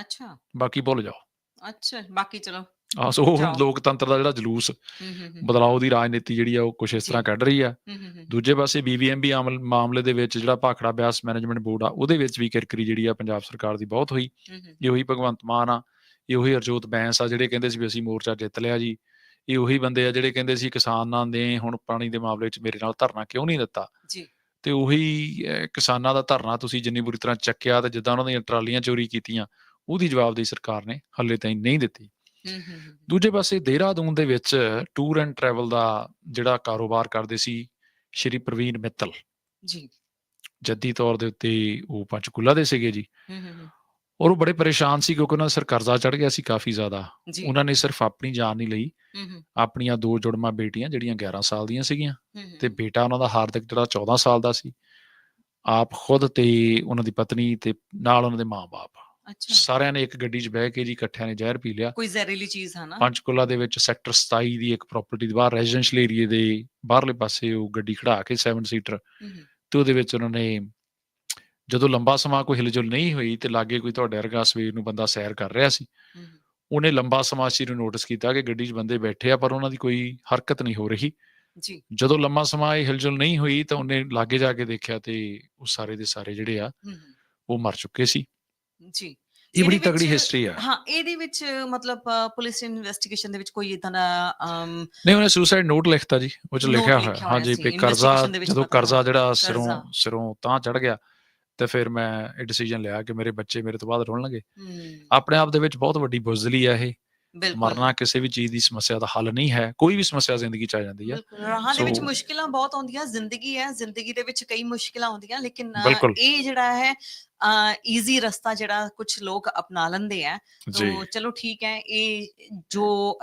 ਅੱਛਾ। ਬਾਕੀ ਭੁੱਲ ਜਾਓ। ਅੱਛਾ ਬਾਕੀ ਚਲੋ। ਆ ਸੋ। ਲੋਕਤੰਤਰ ਦਾ ਜਿਹੜਾ ਜਲੂਸ ਬਦਲਾਅ ਦੀ ਰਾਜਨੀਤੀ ਜਿਹੜੀ ਆ ਉਹ ਕੁਛ ਇਸ। ਤਰ੍ਹਾਂ ਕੱਢ ਰਹੀ ਆ। ਦੂਜੇ ਪਾਸੇ ਬੀਬੀਐਮਬੀ ਮਾਮਲੇ ਦੇ ਵਿੱਚ ਜਿਹੜਾ ਭਾਖੜਾ ਬਿਆਸ ਮੈਨੇਜਮੈਂਟ ਬੋਰਡ ਆ ਉਹਦੇ ਵਿੱਚ ਵੀ ਕਿਰਕਰੀ ਜਿਹੜੀ ਆ ਪੰਜਾਬ ਸਰਕਾਰ ਦੀ ਬਹੁਤ ਹੋਈ। ਇਹ ਉਹੀ ਭਗਵੰਤ ਮਾਨ ਆ ਇਹ ਉਹੀ ਹਰਜੋਤ ਬੈਂਸ ਆ ਜਿਹੜੇ ਕਹਿੰਦੇ ਸੀ ਵੀ ਅਸੀਂ ਮੋਰਚਾ ਜਿੱਤ ਲਿਆ ਜੀ। ਇਹ ਉਹੀ ਬੰਦੇ ਆ ਜਿਹੜੇ ਕਹਿੰਦੇ ਸੀ ਕਿਸਾਨਾਂ ਦੇ ਹੁਣ ਪਾਣੀ ਦੇ ਮਾਮਲੇ 'ਚ ਮੇਰੇ ਨਾਲ ਧਰਨਾ ਕਿਉਂ ਨਹੀਂ ਦਿੱਤਾ? ਜੀ। ਤੇ ਉਹੀ ਕਿਸਾਨਾਂ ਦਾ ਧਰਨਾ ਤੁਸੀਂ ਜਿੰਨੀ ਬੁਰੀ ਤਰ੍ਹਾਂ ਚੱਕਿਆ ਤੇ ਜਿੱਦਾਂ ਉਹਨਾਂ ਦੀਆਂ ਟਰਾਲੀਆਂ ਚੋਰੀ ਕੀਤੀਆਂ ਉਹਦੀ ਜਵਾਬਦੇਹੀ ਸਰਕਾਰ ਨੇ ਹੱਲੇ ਤਾਈਂ ਨਹੀਂ ਦਿੱਤੀ। ਦੂਜੇ ਪਾਸੇ ਦੇਹਰਾਦੂਨ ਦੇ ਵਿੱਚ ਟੂਰ ਐਂਡ ਟਰੈਵਲ ਦਾ ਜਿਹੜਾ ਕਾਰੋਬਾਰ ਕਰਦੇ ਸੀ ਸ਼੍ਰੀ ਪ੍ਰਵੀਨ ਮਿੱਤਲ। ਜੀ। ਜੱਦੀ ਤੌਰ ਦੇ ਉੱਤੇ ਉਹ ਪੰਚਕੂਲਾ ਦੇ ਸੀਗੇ ਜੀ। ਔਰ ਉਹ ਬੜੇ ਪਰੇਸ਼ਾਨ ਸੀ ਕਿਉਂਕਿ ਉਹਨਾਂ ਦਾ ਸਿਰ ਕਰਜ਼ਾ ਚੜ ਗਿਆ ਸੀ ਕਾਫੀ ਜ਼ਿਆਦਾ। ਉਹਨਾਂ ਨੇ ਸਿਰਫ ਆਪਣੀ ਜਾਨ ਨਹੀਂ ਲਈ। ਆਪਣੀਆਂ ਦੋ ਜੁੜਮਾ ਬੇਟੀਆਂ ਜਿਹੜੀਆਂ 11 ਸਾਲ ਦੀਆਂ ਸੀਗੀਆਂ ਤੇ ਬੇਟਾ ਉਹਨਾਂ ਦਾ ਹਾਰਦਿਕ ਜਿਹੜਾ 14 ਸਾਲ ਦਾ ਸੀ। ਆਪ ਖੁਦ ਤੇ ਉਹਨਾਂ ਦੀ ਪਤਨੀ ਤੇ ਨਾਲ ਉਹਨਾਂ ਦੇ ਮਾਪੇ ਅੱਛਾ। ਸਾਰਿਆਂ ਨੇ ਇੱਕ ਗੱਡੀ 'ਚ ਬਹਿ ਕੇ ਜੀ ਇਕੱਠਿਆਂ ਨੇ ਜ਼ਹਿਰ ਪੀ ਲਿਆ। ਕੋਈ ਜ਼ਹਿਰੀਲੀ ਚੀਜ਼ ਹੈ ਨਾ। ਪੰਚਕੁਲਾ ਦੇ ਵਿੱਚ ਸੈਕਟਰ 27 ਦੀ ਇੱਕ ਪ੍ਰਾਪਰਟੀ ਦੇ ਬਾਹਰ ਰੈਜ਼ੀਡੈਂਸ਼ੀਅਲ ਏਰੀਆ ਦੇ ਬਾਹਰਲੇ ਪਾਸੇ ਉਹ ਗੱਡੀ ਖੜਾ ਕੇ 7 ਸੀਟਰ ਤੇ ਉਹਦੇ ਵਿੱਚ ਉਹਨਾਂ ਨੇ ਜਦੋਂ ਲੰਬਾ ਸਮਾਂ ਕੋਈ ਹਿਲਜੁਲ ਨਹੀਂ ਹੋਈ ਤੇ ਲਾਗੇ ਕੋਈ ਤੁਹਾਡੇ ਵਰਗਾ ਸਵੇਰ ਨੂੰ ਬੰਦਾ ਸੈਰ ਕਰ ਰਿਹਾ ਸੀ ਉਹਨੇ ਲੰਬਾ ਸਮਾਂ ਸੀ ਨੂੰ ਨੋਟਿਸ ਕੀਤਾ ਕਿ ਗੱਡੀ 'ਚ ਬੰਦੇ ਬੈਠੇ ਆ ਪਰ ਉਹਨਾਂ ਦੀ ਕੋਈ ਹਰਕਤ ਨਹੀਂ ਹੋ ਰਹੀ। ਜੀ। ਜਦੋਂ ਲੰਮਾ ਸਮਾਂ ਇਹ ਹਿਲਜੁਲ ਨਹੀਂ ਹੋਈ ਤਾਂ ਉਹਨੇ ਲਾਗੇ ਜਾ ਕੇ ਦੇਖਿਆ ਤੇ ਉਹ ਸਾਰੇ ਦੇ ਸਾਰੇ ਜਿਹੜੇ ਆ ਉਹ ਮਰ ਚੁੱਕੇ ਸੀ। ਜੀ। ਇਹ ਬੜੀ ਤਗੜੀ ਹਿਸਟਰੀ ਆ। ਹਾਂ ਇਹਦੇ ਵਿੱਚ ਮਤਲਬ ਪੁਲਿਸ ਇਨਵੈਸਟੀਗੇਸ਼ਨ ਦੇ ਵਿੱਚ ਕੋਈ ਇਦਾਂ ਦਾ ਨਹੀਂ ਉਹਨੇ ਸੁਸਾਈਡ ਨੋਟ ਲਿਖਤਾ ਜੀ ਉਹ ਚ ਲਿਖਿਆ ਹੋਇਆ। ਹਾਂਜੀ ਸੀ, ਵੀ ਕਰਜ਼ਾ ਜਦੋਂ ਕਰਜ਼ਾ ਜਿਹੜਾ ਸਿਰੋਂ। ਸਿਰੋਂ ਤਾਂ ਚੜ ਗਿਆ ਤੇ ਫਿਰ ਮੈਂ ਇਹ ਡਿਸੀਜਨ ਲਿਆ ਕਿ ਮੇਰੇ ਬੱਚੇ ਮੇਰੇ ਤੋਂ ਬਾਅਦ ਰੋਣਗੇ ਹਮ, ਆਪਣੇ ਆਪ ਦੇ ਵਿੱਚ ਬਹੁਤ ਵੱਡੀ ਬੁਜ਼ਦਲੀ ਆ ਇਹ। ਮਰਨਾ ਕਿਸੇ ਵੀ ਚੀਜ਼ ਦੀ ਸਮੱਸਿਆ ਦਾ ਹੱਲ ਨਹੀਂ ਹੈ। ਕੋਈ ਵੀ ਸਮੱਸਿਆ ਜ਼ਿੰਦਗੀ ਚ ਆ ਜਾਂਦੀ ਹੈ ਰਾਹਾਂ ਦੇ ਵਿੱਚ ਮੁਸ਼ਕਿਲਾਂ ਬਹੁਤ ਆਉਂਦੀਆਂ। ਜ਼ਿੰਦਗੀ ਹੈ। ਜ਼ਿੰਦਗੀ ਦੇ ਵਿੱਚ ਕਈ ਮੁਸ਼ਕਿਲਾਂ ਆਉਂਦੀਆਂ। ਲੇਕਿਨ। ਇਹ ਜਿਹੜਾ ਹੈ ਈਜ਼ੀ ਰਸਤਾ ਜਿਹੜਾ ਕੁਝ ਲੋਕ ਅਪਣਾ ਲੈਂਦੇ ਆ। ਤੋ ਚਲੋ ਠੀਕ ਹੈ ਇਹ ਜੋ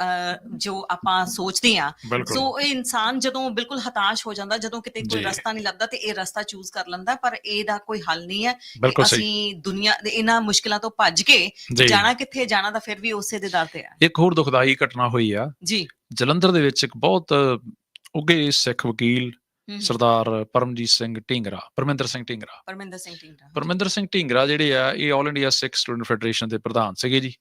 ਜੋ ਆਪਾਂ ਸੋਚਦੇ ਆ ਸੋ ਇਹ ਇਨਸਾਨ ਜਦੋਂ ਬਿਲਕੁਲ ਹਤਾਸ਼ ਹੋ ਜਾਂਦਾ ਜਦੋਂ ਕਿਤੇ ਕੋਈ। ਰਸਤਾ ਨਹੀਂ ਲੱਭਦਾ ਤੇ ਇਹ ਰਸਤਾ ਚੂਜ਼ ਕਰ ਲੈਂਦਾ ਪਰ ਇਹਦਾ ਕੋਈ ਹੱਲ ਨਹੀਂ ਹੈ ਅਸੀਂ ਦੁਨੀਆ ਦੇ ਇਹਨਾਂ ਮੁਸ਼ਕਲਾਂ ਤੋਂ ਭੱਜ ਕੇ ਜਾਣਾ ਕਿੱਥੇ ਜਾਣਾ ਤਾਂ ਫਿਰ ਵੀ ਉਸੇ ਦੇ ਦਰ ਤੇ ਆ ਇੱਕ ਹੋਰ ਦੁਖਦਾਈ ਘਟਨਾ ਹੋਈ ਆ। ਜੀ। ਜਲੰਧਰ ਦੇ ਵਿੱਚ ਇੱਕ ਬਹੁਤ ਉੱਗੇ ਸਿੱਖ ਵਕੀਲ ਸਰਦਾਰ ਪਰਮਜੀਤ ਸਿੰਘ ਢਿੰਗਰਾ ਪਰਮਿੰਦਰ ਸਿੰਘ ਢਿੰਗਰਾ। ਪਰਮਿੰਦਰ ਸਿੰਘ ਢਿੰਗਰਾ ਪਰਮਿੰਦਰ ਸਿੰਘ ਢਿੰਗਰਾ ਜਿਹੜੇ ਆ ਇਹ 올 ਇੰਡੀਆ ਸਿੱਖ ਸਟੂਡੈਂਟ ਫੈਡਰੇਸ਼ਨ ਦੇ ਪ੍ਰਧਾਨ ਸੀਗੇ ਜੀ।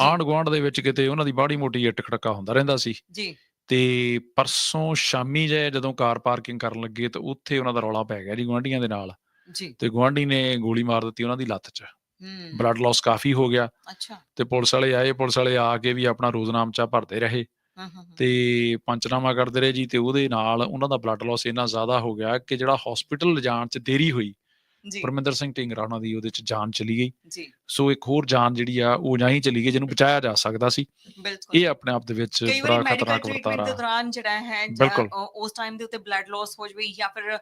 ਆਂਡ ਗੁਆਂਢ ਦੇ ਵਿੱਚ ਕਿਤੇ ਉਹਨਾਂ ਦੀ ਬਾੜੀ ਮੋਟੀ ਇੱਟ ਖੜਕਾ ਹੁੰਦਾ ਰਹਿੰਦਾ ਸੀ। ਜੀ। ਤੇ ਪਰਸੋਂ ਸ਼ਾਮੀ ਜੇ ਜਦੋਂ ਕਾਰ ਪਾਰਕਿੰਗ ਕਰਨ ਲੱਗੇ ਤਾਂ ਉੱਥੇ ਉਹਨਾਂ ਦਾ ਰੌਲਾ ਪੈ ਗਿਆ ਜੀ ਗੁਆਂਢੀਆਂ ਦੇ ਨਾਲ। ਜੀ। ਤੇ ਗੁਆਂਢੀ ਨੇ ਗੋਲੀ ਮਾਰ ਦਿੱਤੀ ਉਹਨਾਂ ਦੀ ਲੱਤ 'ਚ। ਬਲੱਡ ਲਾਸ ਕਾਫੀ ਹੋ ਗਿਆ। ਅੱਛਾ। ਤੇ ਪੁਲਿਸ ਵਾਲੇ ਆਏ ਪੁਲਿਸ ਵਾਲੇ ਆ ਕੇ ਵੀ ਆਪਣਾ ਰੋਜ਼ਨਾਮਚਾ ਭਰਦੇ ਰਹੇ। ਤੇ ਪੰਚਨਾਮਾ ਕਰਦੇ ਰਹੇ ਜੀ ਤੇ ਉਹਦੇ ਨਾਲ ਉਹਨਾਂ ਦਾ ਬਲੱਡ ਲਾਸ ਇੰਨਾ ਜ਼ਿਆਦਾ ਹੋ ਗਿਆ ਕਿ ਜਿਹੜਾ ਹਸਪੀਟਲ ਲਿਜਾਣ 'ਚ ਦੇਰੀ ਹੋਈ। ਜੀ। ਪਰਮਿੰਦਰ ਸਿੰਘ ਢਿੰਗਰਾ ਉਹਨਾਂ ਦੀ ਉਹਦੇ 'ਚ ਜਾਨ ਚਲੀ ਗਈ। ਜੀ। ਸੋ ਇੱਕ ਹੋਰ ਜਾਨ ਜਿਹੜੀ ਆ ਉਹ ਜਾਂ ਹੀ ਚਲੀ ਗਈ ਜਿਹਨੂੰ ਬਚਾਇਆ ਜਾ ਸਕਦਾ ਸੀ। ਬਿਲਕੁਲ। ਇਹ ਆਪਣੇ ਆਪ ਦੇ ਵਿੱਚ ਬੜਾ ਖਤਰਨਾਕ ਵਰਤਾਰਾ। ਦੇ ਦੌਰਾਨ ਜਿਹੜਾ ਹੈ ਉਸ ਟਾਈਮ ਦੇ ਉੱਤੇ ਬਲੱਡ ਲਾਸ ਹੋ ਜਾਵੇ ਜਾਂ ਫਿਰ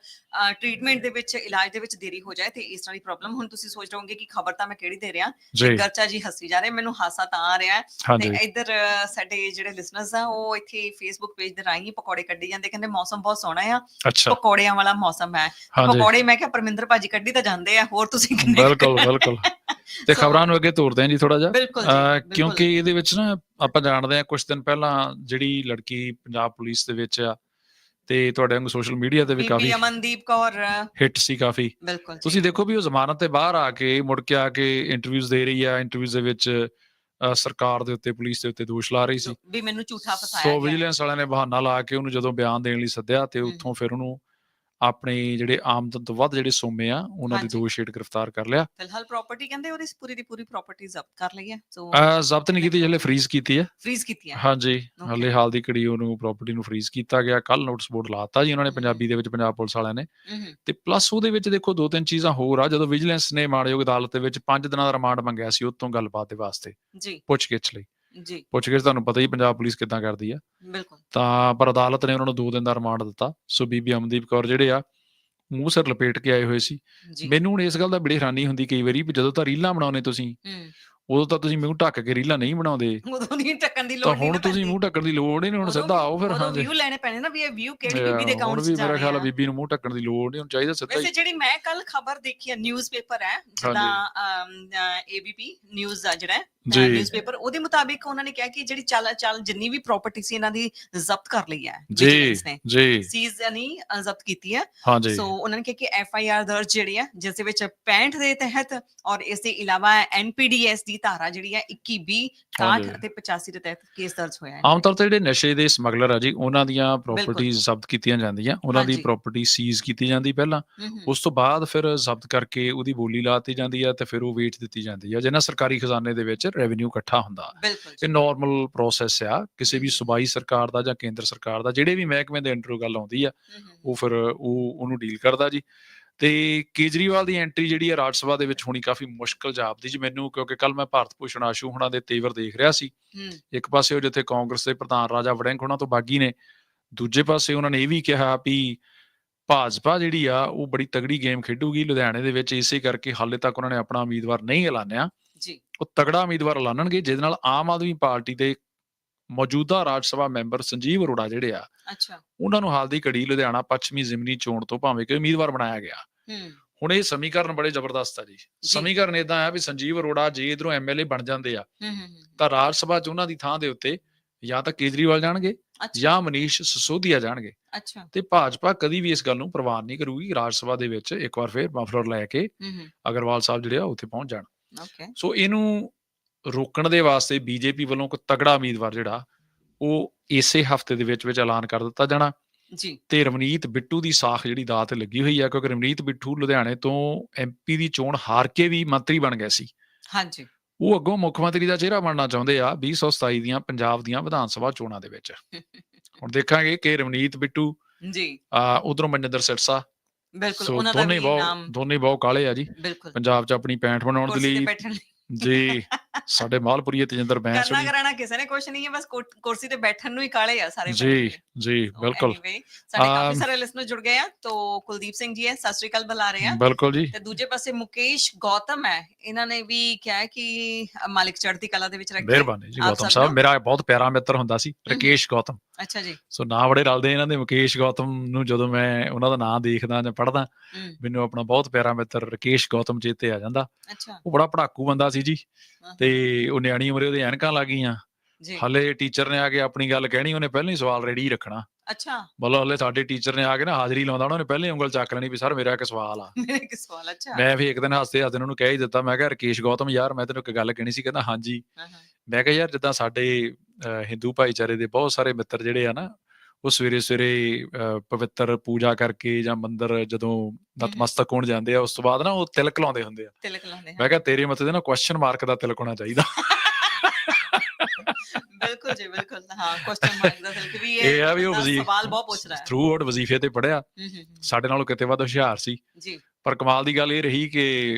ਟ੍ਰੀਟਮੈਂਟ ਦੇ ਵਿੱਚ ਇਲਾਜ ਦੇ ਵਿੱਚ ਦੇਰੀ ਹੋ ਜਾਏ ਤੇ ਇਸ ਤਰ੍ਹਾਂ ਦੀ ਪ੍ਰੋਬਲਮ ਹੁਣ ਤੁਸੀਂ ਸੋਚ ਰਹੇ ਹੋਗੇ ਕਿ ਖਬਰ ਤਾਂ ਮੈਂ ਕਿਹੜੀ ਦੇ ਰਿਹਾ? ਗਰਚਾ ਜੀ ਹੱਸੀ ਜਾ ਰਹੇ ਮੈਨੂੰ ਹਾਸਾ ਤਾਂ ਆ ਰਿਹਾ। ਤੇ ਇੱਧਰ ਸਾਡੇ ਜਿਹੜੇ ਲਿਸਨਰਸ ਆ ਉਹ ਇੱਥੇ ਫੇਸਬੁੱਕ ਪੇਜ ਦੇ ਰਾਹੀਂ ਪਕੌੜੇ ਕੱਢੀ ਜਾਂਦੇ ਕਹਿੰਦੇ ਮੌਸਮ ਬਹੁਤ ਸੋਹਣਾ ਆ। ਪਕੌੜਿਆਂ ਵਾਲਾ ਮੌਸਮ ਹੈ। ਪਕੌੜੇ ਮੈਂ ਕਿਹਾ ਪਰਮਿੰਦਰ ਭਾਜੀ ਕੱਢੀ ਤਾਂ ਜਾਂਦੇ ਆ ਹੋਰ ਤੁਸੀਂ ਕਿੰਨੇ ਬਿਲਕੁਲ ਬਿਲਕੁਲ। ਤੇ ਖਬਰਾਂ ਨੂੰ ਅੱਗੇ ਤੋਰਦੇ ਹਾਂ ਜੀ ਥੋੜਾ ਜਿਹਾ। ਕਿਉਂਕਿ ਇਹਦੇ ਵਿੱਚ ਨਾ ਆਪਾਂ ਜਾਣਦੇ ਹਾਂ ਕੁਝ ਦਿਨ ਪਹਿਲਾਂ ਜਿਹੜੀ ਲੜਕੀ ਪੰਜਾਬ ਪੁਲਿਸ ਦੇ ਵਿੱਚ ਆ ਤੇ ਤੁਹਾਡੇ ਵਾਂਗੂ ਸੋਸ਼ਲ ਮੀਡੀਆ ਤੇ ਵੀ ਕਾਫੀ ਅਮਨਦੀਪ ਕੌਰ। ਹਿੱਟ ਸੀ ਕਾਫੀ। ਤੁਸੀਂ ਦੇਖੋ ਵੀ ਉਹ ਜ਼ਮਾਨਤ ਤੇ ਬਾਹਰ ਆ ਕੇ ਮੁੜ ਕੇ ਆ ਕੇ ਇੰਟਰਵਿਊਜ਼ ਦੇ ਰਹੀ ਆ ਇੰਟਰਵਿਊਜ਼ ਦੇ ਵਿੱਚ ਸਰਕਾਰ ਦੇ ਉੱਤੇ ਪੁਲਿਸ ਦੇ ਉੱਤੇ ਦੋਸ਼ ਲਾ ਰਹੀ ਸੀ। ਵੀ ਮੈਨੂੰ ਝੂਠਾ ਫਸਾਇਆ ਸੋ ਵਿਜੀਲੈਂਸ ਵਾਲਿਆਂ ਨੇ ਬਹਾਨਾ ਲਾ ਕੇ ਉਹਨੂੰ ਜਦੋਂ ਬਿਆਨ ਦੇਣ ਲਈ ਸੱਦਿਆ ਤੇ। ਉੱਥੋਂ ਫਿਰ ਉਹਨੂੰ ਆਪਣੇ ਜਿਹੜੇ ਆਮਦਨ ਤੋਂ ਵੱਧ ਜਿਹੜੇ ਸੋਮੇ ਆ ਉਹਨਾਂ ਦੀ। ਦੋਸ਼ ਹੇਠ ਗ੍ਰਿਫਤਾਰ ਕਰ ਲਿਆ। ਫਿਲਹਾਲ ਪ੍ਰਾਪਰਟੀ ਕਹਿੰਦੇ ਉਹਦੀ ਪੂਰੀ ਦੀ ਪੂਰੀ ਪ੍ਰਾਪਰਟੀ ਜ਼ਬਤ ਕਰ ਲਈ ਹੈ ਸੋ ਜ਼ਬਤ ਨਹੀਂ ਕੀਤੀ ਜਿਹੜੇ ਫ੍ਰੀਜ਼ ਕੀਤੀ ਹੈ। ਫ੍ਰੀਜ਼ ਕੀਤੀ ਹੈ। ਹਾਂਜੀ. ਹਲੇ ਹਾਲ ਦੀ ਘੜੀ ਉਹਨੂੰ ਪ੍ਰਾਪਰਟੀ ਨੂੰ ਫ੍ਰੀਜ਼ ਕੀਤਾ ਗਿਆ। ਕੱਲ ਨੋਟਿਸ ਬੋਰਡ ਲਾਤਾ ਜੀ ਉਹਨਾਂ ਨੇ। ਪੰਜਾਬੀ ਦੇ ਵਿੱਚ ਪੰਜਾਬ ਪੁਲਿਸ ਵਾਲਿਆਂ ਨੇ। ਤੇ ਪਲੱਸ ਉਹਦੇ ਵਿੱਚ ਦੇਖੋ ਦੋ ਤਿੰਨ ਚੀਜ਼ਾਂ ਹੋਰ ਆ ਜਦੋਂ ਵਿਜੀਲੈਂਸ ਨੇ ਮਾਣਯੋਗ ਅਦਾਲਤ ਦੇ ਵਿੱਚ 5 ਦਿਨਾਂ ਦਾ ਰਿਮਾਂਡ ਮੰਗਿਆ ਸੀ ਉਤੋਂ ਗੱਲਬਾਤ ਦੇ ਵਾਸਤੇ ਜੀ। ਪੁੱਛਗਿੱਛ ਲਈ। ਜੀ। ਪੁੱਛਗਿੱਛ ਤੁਹਾਨੂੰ ਪਤਾ ਹੀ ਪੰਜਾਬ ਪੁਲਿਸ ਕਿੱਦਾਂ ਕਰਦੀ ਆ। ਬਿਲਕੁਲ। ਤਾਂ ਪਰ ਅਦਾਲਤ ਨੇ ਉਹਨਾਂ ਨੂੰ 2 ਦਿਨ ਦਾ ਰਿਮਾਂਡ ਦਿੱਤਾ। ਸੋ ਬੀਬੀ ਅਮਨਦੀਪ ਕੌਰ ਜਿਹੜੇ ਆ ਮੂੰਹ ਸਿਰ ਲਪੇਟ ਕੇ ਆਏ ਹੋਏ ਸੀ। ਜੀ। ਮੈਨੂੰ ਹੁਣ ਇਸ ਗੱਲ ਦਾ ਬੜੀ ਹੈਰਾਨੀ ਹੁੰਦੀ ਕਈ ਵਾਰੀ ਵੀ ਜਦੋਂ ਤਾਂ ਰੀਲਾਂ ਬਣਾਉਨੇ ਤੁਸੀਂ ਉਦੋਂ ਤਾਂ ਤੁਸੀਂ ਮੂੰਹ ਢੱਕ ਕੇ ਰੀਲਾਂ ਨਹੀਂ ਬਣਾਉਂਦੇ। ਉਦੋਂ ਨਹੀਂ ਟੱਕਣ ਦੀ ਲੋੜ ਤਾਂ ਨਹੀਂ ਹੁਣ ਤੁਸੀਂ ਮੂੰਹ ਢੱਕਣ ਦੀ ਲੋੜ ਨਹੀਂ ਹੁਣ ਸਿੱਧਾ ਆਓ ਫਿਰ ਹਾਂਜੀ। ਵਿਊ ਲੈਣੇ ਪੈਣੇ ਨਾ ਵੀ ਇਹ ਵਿਊ ਕਿਹੜੀ ਬੀਬੀ ਦੇ ਅਕਾਊਂਟ 'ਚ ਜਾ ਮੇਰਾ ਖਿਆਲ ਰਿਹਾ ਬੀਬੀ ਨੂੰ ਮੂੰਹ ਢੱਕਣ ਦੀ ਲੋੜ ਨਹੀਂ ਹੁਣ ਚਾਹੀਦਾ ਸਿੱਧਾ ਵੈਸੇ ਹੀ ਜਿਹੜੀ ਮੈਂ ਕੱਲ ਖਬਰ ਦੇਖੀ ਹੈ ਨਿਊਜ਼ਪੇਪਰ ਹੈ ਜਿੱਦਾਂ ਏਬੀਪੀ ਨਿਊਜ਼ ਆ ਜਿਹੜਾ ਜੀ। ਨਿਊਜ਼ਪੇਪਰ ਉਹਦੇ ਮੁਤਾਬਿਕ ਉਹਨਾਂ ਨੇ ਕਿਹਾ ਕਿ ਜਿਹੜੀ ਚੱਲ ਚੱਲ ਜਿੰਨੀ ਵੀ ਪ੍ਰਾਪਰਟੀ ਸੀ ਇਹਨਾਂ ਦੀ ਜ਼ਬਤ ਕਰ ਲਈ ਹੈ ਜੀ ਜੀ। ਸੀਜ਼ ਅ, ਜ਼ਬਤ ਕੀਤੀ ਹੈ। ਸੋ ਉਹਨਾਂ ਨੇ ਕਿਹਾ ਕਿ ਐਫ ਆਈ ਆਰ ਦਰਜ ਜਿਹੜੀ ਹੈ ਜਿਸ ਦੇ ਵਿੱਚ 65 ਦੇ ਤਹਿਤ ਔਰ ਇਸ ਦੇ ਇਲਾਵਾ ਐਨਪੀਡੀਐਸ ਦੀ ਧਾਰਾ ਜਿਹੜੀ ਹੈ 21 20 ਹਾਂਜੀ। 60 ਅਤੇ 85 ਦੇ ਤਹਿਤ ਕੇਸ ਦਰਜ ਹੋਇਆ ਹੈ। ਆਮ ਤੌਰ ਤੇ ਜਿਹੜੇ ਨਸ਼ੇ ਦੇ ਸਮਗਲਰ ਆ ਜੀ ਉਹਨਾਂ ਦੀਆਂ ਪ੍ਰਾਪਰਟੀਆਂ ਜ਼ਬਤ ਕੀਤੀਆਂ ਜਾਂਦੀਆਂ। ਉਹਨਾਂ ਦੀ। ਪ੍ਰਾਪਰਟੀ ਸੀਜ਼ ਕੀਤੀ ਜਾਂਦੀ ਪਹਿਲਾਂ। ਉਸ ਤੋਂ ਬਾਅਦ ਫਿਰ ਜ਼ਬਤ ਕਰਕੇ ਉਹਦੀ ਬੋਲੀ ਲਾਤੀ ਜਾਂਦੀ ਆ ਤੇ ਫਿਰ ਉਹ ਵੇਚ ਦਿੱਤੀ ਜਾਂਦੀ ਆ ਜਿਹਨਾਂ ਸਰਕਾਰੀ ਖਜ਼ਾਨੇ ਦੇ ਵਿੱਚ ਰੈਵਨਿਊ ਇਕੱਠਾ ਹੁੰਦਾ ਇਹ ਨਾਰਮਲ ਪ੍ਰੋਸੈਸ ਆ ਕਿਸੇ ਵੀ। ਸੂਬਾਈ ਸਰਕਾਰ ਦਾ ਜਾਂ ਕੇਂਦਰ ਸਰਕਾਰ ਦਾ ਜਿਹੜੇ ਵੀ ਮਹਿਕਮੇ ਦੇ ਅੰਡਰ ਗੱਲ ਆਉਂਦੀ ਆ ਉਹ ਫਿਰ ਉਹ ਉਹਨੂੰ ਡੀਲ ਕਰਦਾ ਜੀ। ਤੇ ਕੇਜਰੀਵਾਲ ਦੀ ਐਂਟਰੀ ਜਿਹੜੀ ਹੈ ਰਾਜ ਸਭਾ ਦੇ ਵਿੱਚ ਹੋਣੀ ਕਾਫੀ ਮੁਸ਼ਕਲ ਜਾਪਦੀ ਜੀ ਮੈਨੂੰ ਕਿਉਂਕਿ ਕੱਲ ਮੈਂ ਭਾਰਤ ਭੂਸ਼ਣ ਆਸ਼ੂ ਹੁਣਾਂ ਦੇ ਤੇਵਰ ਦੇਖ ਰਿਹਾ ਸੀ। ਇੱਕ ਪਾਸੇ ਉਹ ਜਿੱਥੇ ਕਾਂਗਰਸ ਦੇ ਪ੍ਰਧਾਨ ਰਾਜਾ ਵੜਿੰਗ ਹੁਣਾਂ ਤੋਂ ਬਾਗੀ ਨੇ ਦੂਜੇ ਪਾਸੇ ਉਹਨਾਂ ਨੇ ਇਹ ਵੀ ਕਿਹਾ ਵੀ ਭਾਜਪਾ ਜਿਹੜੀ ਆ ਉਹ ਬੜੀ ਤਗੜੀ ਗੇਮ ਖੇਡੂਗੀ ਲੁਧਿਆਣੇ ਦੇ ਵਿੱਚ ਇਸੇ ਕਰਕੇ ਹਾਲੇ ਤੱਕ ਉਹਨਾਂ ਨੇ ਆਪਣਾ ਉਮੀਦਵਾਰ ਨਹੀਂ ਐਲਾਨਿਆ। ਉਹ ਤਗੜਾ ਉਮੀਦਵਾਰ ਐਲਾਨਣਗੇ ਜਿਹਦੇ ਨਾਲ ਆਮ ਆਦਮੀ ਪਾਰਟੀ ਦੇ ਮੌਜੂਦਾ ਰਾਜ ਸਭਾ ਮੈਂਬਰ ਸੰਜੀਵ ਅਰੋੜਾ ਜਿਹੜੇ ਆ ਅੱਛਾ। ਉਹਨਾਂ ਨੂੰ ਹਾਲ ਦੀ ਘੜੀ ਲੁਧਿਆਣਾ ਪੱਛਮੀ ਜ਼ਿਮਨੀ ਚੋਣ ਤੋਂ ਭਾਵੇਂ ਕਿ ਉਮੀਦਵਾਰ ਬਣਾਇਆ ਗਿਆ। ਹਮ ਹੁਣ ਇਹ ਸਮੀਕਰਨ ਬੜੇ ਜ਼ਬਰਦਸਤ ਆ ਜੀ। ਸਮੀਕਰਨ ਇਦਾਂ ਆ ਵੀ ਸੰਜੀਵ ਅਰੋੜਾ ਜੇ ਇਧਰੋਂ ਐਮਐਲਏ ਬਣ ਜਾਂਦੇ ਆ ਤਾਂ ਰਾਜ ਸਭਾ ਚ ਉਹਨਾਂ ਦੀ ਥਾਂ ਦੇ ਉੱਤੇ ਜਾਂ ਤਾਂ ਕੇਜਰੀਵਾਲ ਜਾਣਗੇ ਜਾਂ ਮਨੀਸ਼ ਸਿਸੋਦੀਆ ਜਾਣਗੇ। ਅੱਛਾ। ਤੇ ਭਾਜਪਾ ਕਦੀ ਵੀ ਇਸ ਗੱਲ ਨੂੰ ਪ੍ਰਵਾਨ ਨਹੀਂ ਕਰੂਗੀ। ਰਾਜ ਸਭਾ ਦੇ ਵਿੱਚ ਇੱਕ ਵਾਰ ਫੇਰ ਮਫਲਰ ਲੈ ਕੇ ਅਗਰਵਾਲ ਸਾਹਿਬ ਜਿਹੜੇ ਆ ਉੱਥੇ ਪਹੁੰਚ ਜਾਣ। ਓਕੇ ਸੋ ਇਹਨੂੰ ਰੋਕਣ ਦੇ ਵਾਸਤੇ ਬੀਜੇਪੀ ਵੱਲੋਂ ਕੋਈ ਤਗੜਾ ਉਮੀਦਵਾਰ ਜਿਹੜਾ ਉਹ ਇਸੇ ਹਫ਼ਤੇ ਦੇ ਵਿੱਚ ਵਿੱਚ ਐਲਾਨ ਕਰ ਦਿੱਤਾ ਜਾਣਾ। ਜੀ। ਤੇ ਰਵਨੀਤ ਬਿੱਟੂ ਦੀ ਸਾਖ ਜਿਹੜੀ ਦਾਅ ਤੇ ਲੱਗੀ ਹੋਈ ਆ ਕਿਉਂਕਿ ਰਵਨੀਤ ਬਿੱਟੂ ਲੁਧਿਆਣੇ ਤੋਂ ਐਮਪੀ ਦੀ ਚੋਣ ਹਾਰ ਕੇ ਵੀ ਮੰਤਰੀ ਬਣ ਗਏ ਸੀ। ਹਾਂਜੀ। ਉਹ ਅੱਗੋਂ ਮੁੱਖ ਮੰਤਰੀ ਦਾ ਚਿਹਰਾ ਬਣਨਾ ਚਾਹੁੰਦੇ ਆ 2027 ਦੀਆਂ ਪੰਜਾਬ ਦੀਆਂ ਵਿਧਾਨ ਸਭਾ ਚੋਣਾਂ ਦੇ ਵਿੱਚ। ਹੁਣ ਦੇਖਾਂਗੇ ਕਿ ਰਵਨੀਤ ਬਿੱਟੂ ਜੀ। ਆ ਉਧਰੋਂ ਮਨਜਿੰਦਰ ਸਿਰਸਾ ਬਿਲਕੁਲ ਸੋ ਉਹਨਾਂ ਦਾ ਦੋਨੇ ਵੀ ਬਹੁਤ ਨਾਮ ਦੋਨੇ ਬਹੁਤ ਕਾਲੇ ਆ ਜੀ। ਬਿਲਕੁਲ। ਪੰਜਾਬ 'ਚ ਆਪਣੀ ਪੈਂਠ ਬਣਾਉਣ ਦੇ ਕੁਰਸੀ ਤੇ ਲਈ ਬੈਠਣ ਲਈ। ਜੀ। ਸਾਡੇ ਮਾਲਪੁਰੀਏ ਤੇਜਿੰਦਰ ਬੈਂਸ ਕਰਨਾ ਕਰਾਣਾ ਕਿਸੇ ਨੇ ਕੁਝ ਨਹੀਂ ਹੈ ਬਸ ਕੁਰ- ਕੁਰਸੀ ਤੇ ਬੈਠਣ ਨੂੰ ਹੀ ਕਾਲੇ ਆ ਸਾਰੇ ਜੀ ਜੀ ਬਿਲਕੁਲ। ਸਾਡੇ ਕਾਫੀ ਸਾਰੇ ਲਿਸਨਰ ਜੁੜ ਗਏ ਆ ਤੋ ਕੁਲਦੀਪ ਸਿੰਘ ਜੀ ਹੈ ਸਤਿ ਸ਼੍ਰੀ ਅਕਾਲ ਬੁਲਾ ਰਹੇ ਆ। ਬਿਲਕੁਲ ਜੀ। ਤੇ ਦੂਜੇ ਪਾਸੇ ਮੁਕੇਸ਼ ਗੌਤਮ ਹੈ ਇਹਨਾਂ ਨੇ ਵੀ ਕਿਹਾ ਕਿ ਮਾਲਿਕ ਚੜ੍ਹਦੀ ਕਲਾ ਦੇ ਵਿੱਚ ਰੱਖੇ। ਮਿਹਰਬਾਨੀ ਜੀ ਗੌਤਮ ਸਾਹਿਬ। ਮੇਰਾ ਬਹੁਤ ਪਿਆਰਾ ਮਿੱਤਰ ਹੁੰਦਾ ਸੀ ਰਕੇਸ਼ ਗੌਤਮ। ਅੱਛਾ ਜੀ। ਸੋ ਨਾਂ ਬੜੇ ਰਲਦੇ ਇਹਨਾਂ ਦੇ ਮੁਕੇਸ਼ ਗੌਤਮ ਨੂੰ ਜਦੋਂ ਮੈਂ ਉਹਨਾਂ ਦਾ ਨਾਂ ਦੇਖਦਾ ਜਾਂ ਪੜ੍ਹਦਾ ਮੈਨੂੰ ਆਪਣਾ ਬਹੁਤ ਪਿਆਰਾ ਮਿੱਤਰ ਰਕੇਸ਼ ਗੌਤਮ ਚੇਤੇ ਆ ਜਾਂਦਾ। ਅੱਛਾ। ਉਹ ਬੜਾ ਪੜਾਕੂ ਬੰਦਾ ਸੀ ਜੀ। ਤੇ ਉਹ ਨਿਆਣੀ ਉਮਰੇ ਉਹਦੇ ਐਨਕਾਂ ਲੱਗ ਗਈਆਂ। ਜੀ। ਹਲੇ ਟੀਚਰ ਨੇ ਆ ਕੇ ਆਪਣੀ ਗੱਲ ਕਹਿਣੀ ਉਹਨੇ ਪਹਿਲਾਂ ਹੀ ਸਵਾਲ ਰੈਡੀ ਰੱਖਣਾ। ਅੱਛਾ। ਮਤਲਬ ਹਲੇ ਸਾਡੇ ਟੀਚਰ ਨੇ ਆ ਕੇ ਨਾ ਹਾਜ਼ਰੀ ਲਾਉਂਦਾ ਉਹਨਾਂ ਪਹਿਲਾਂ ਹੀ ਉਂਗਲ ਚੱਕ ਲੈਣੀ ਵੀ ਸਰ ਮੇਰਾ ਇੱਕ ਸਵਾਲ ਆ। ਮੇਰੇ ਇੱਕ ਸਵਾਲ ਅੱਛਾ। ਮੈਂ ਵੀ ਇੱਕ ਦਿਨ ਹੱਸਦੇ ਹੱਸਦੇ ਉਹਨੂੰ ਕਹਿ ਹੀ ਦਿੱਤਾ ਮੈਂ ਕਿਹਾ ਰਕੇਸ਼ ਗੌਤਮ ਯਾਰ ਮੈਂ ਤੈਨੂੰ ਇੱਕ ਗੱਲ ਕਹਿਣੀ ਸੀ ਕਹਿੰਦਾ ਹਾਂਜੀ। ਮੈਂ ਕਿਹਾ ਯਾਰ ਜਿੱਦਾਂ ਸਾਡੇ ਹਿੰਦੂ ਭਾਈਚਾਰੇ ਦੇ ਬਹੁਤ ਸਾਰੇ ਮਿੱਤਰ ਜਿਹੜੇ ਆ ਨਾ ਉਹ ਸਵੇਰੇ ਸਵੇਰੇ ਪਵਿੱਤਰ ਪੂਜਾ ਕਰਕੇ ਜਾਂ ਮੰਦਿਰ ਜਦੋਂ ਨਤਮਸਤਕ ਹੋਣ ਜਾਂਦੇ ਆ ਉਸ ਤੋਂ ਬਾਅਦ ਨਾ ਉਹ ਤਿਲਕ ਲਾਉਂਦੇ ਹੁੰਦੇ ਆ। ਤਿਲਕ ਲਾਉਂਦੇ ਮੈਂ ਕਿਹਾ ਤੇਰੇ ਮੱਥੇ ਤੇ ਨਾ ਕੁਐਸਚਨ ਮਾਰਕ ਦਾ ਤਿਲਕ ਹੋਣਾ ਚਾਹੀਦਾ। ਬਿਲਕੁਲ ਜੀ ਬਿਲਕੁਲ। ਹਾਂ ਕੁਐਸਚਨ ਮਾਰਕ ਦਾ ਤਿਲਕ ਵੀ ਇਹ ਆ ਵੀ ਉਹ ਬੰਦਾ ਵਜ਼ੀ- ਸਵਾਲ ਬਹੁਤ ਪੁੱਛ ਰਿਹਾ ਹੈ। ਥਰੂ ਆਊਟ ਵਜ਼ੀਫੇ ਤੇ ਪੜਿਆ ਸਾਡੇ ਨਾਲੋਂ ਕਿਤੇ ਵੱਧ ਹੁਸ਼ਿਆਰ ਸੀ। ਜੀ। ਪਰ ਕਮਾਲ ਦੀ ਗੱਲ ਇਹ ਰਹੀ ਕਿ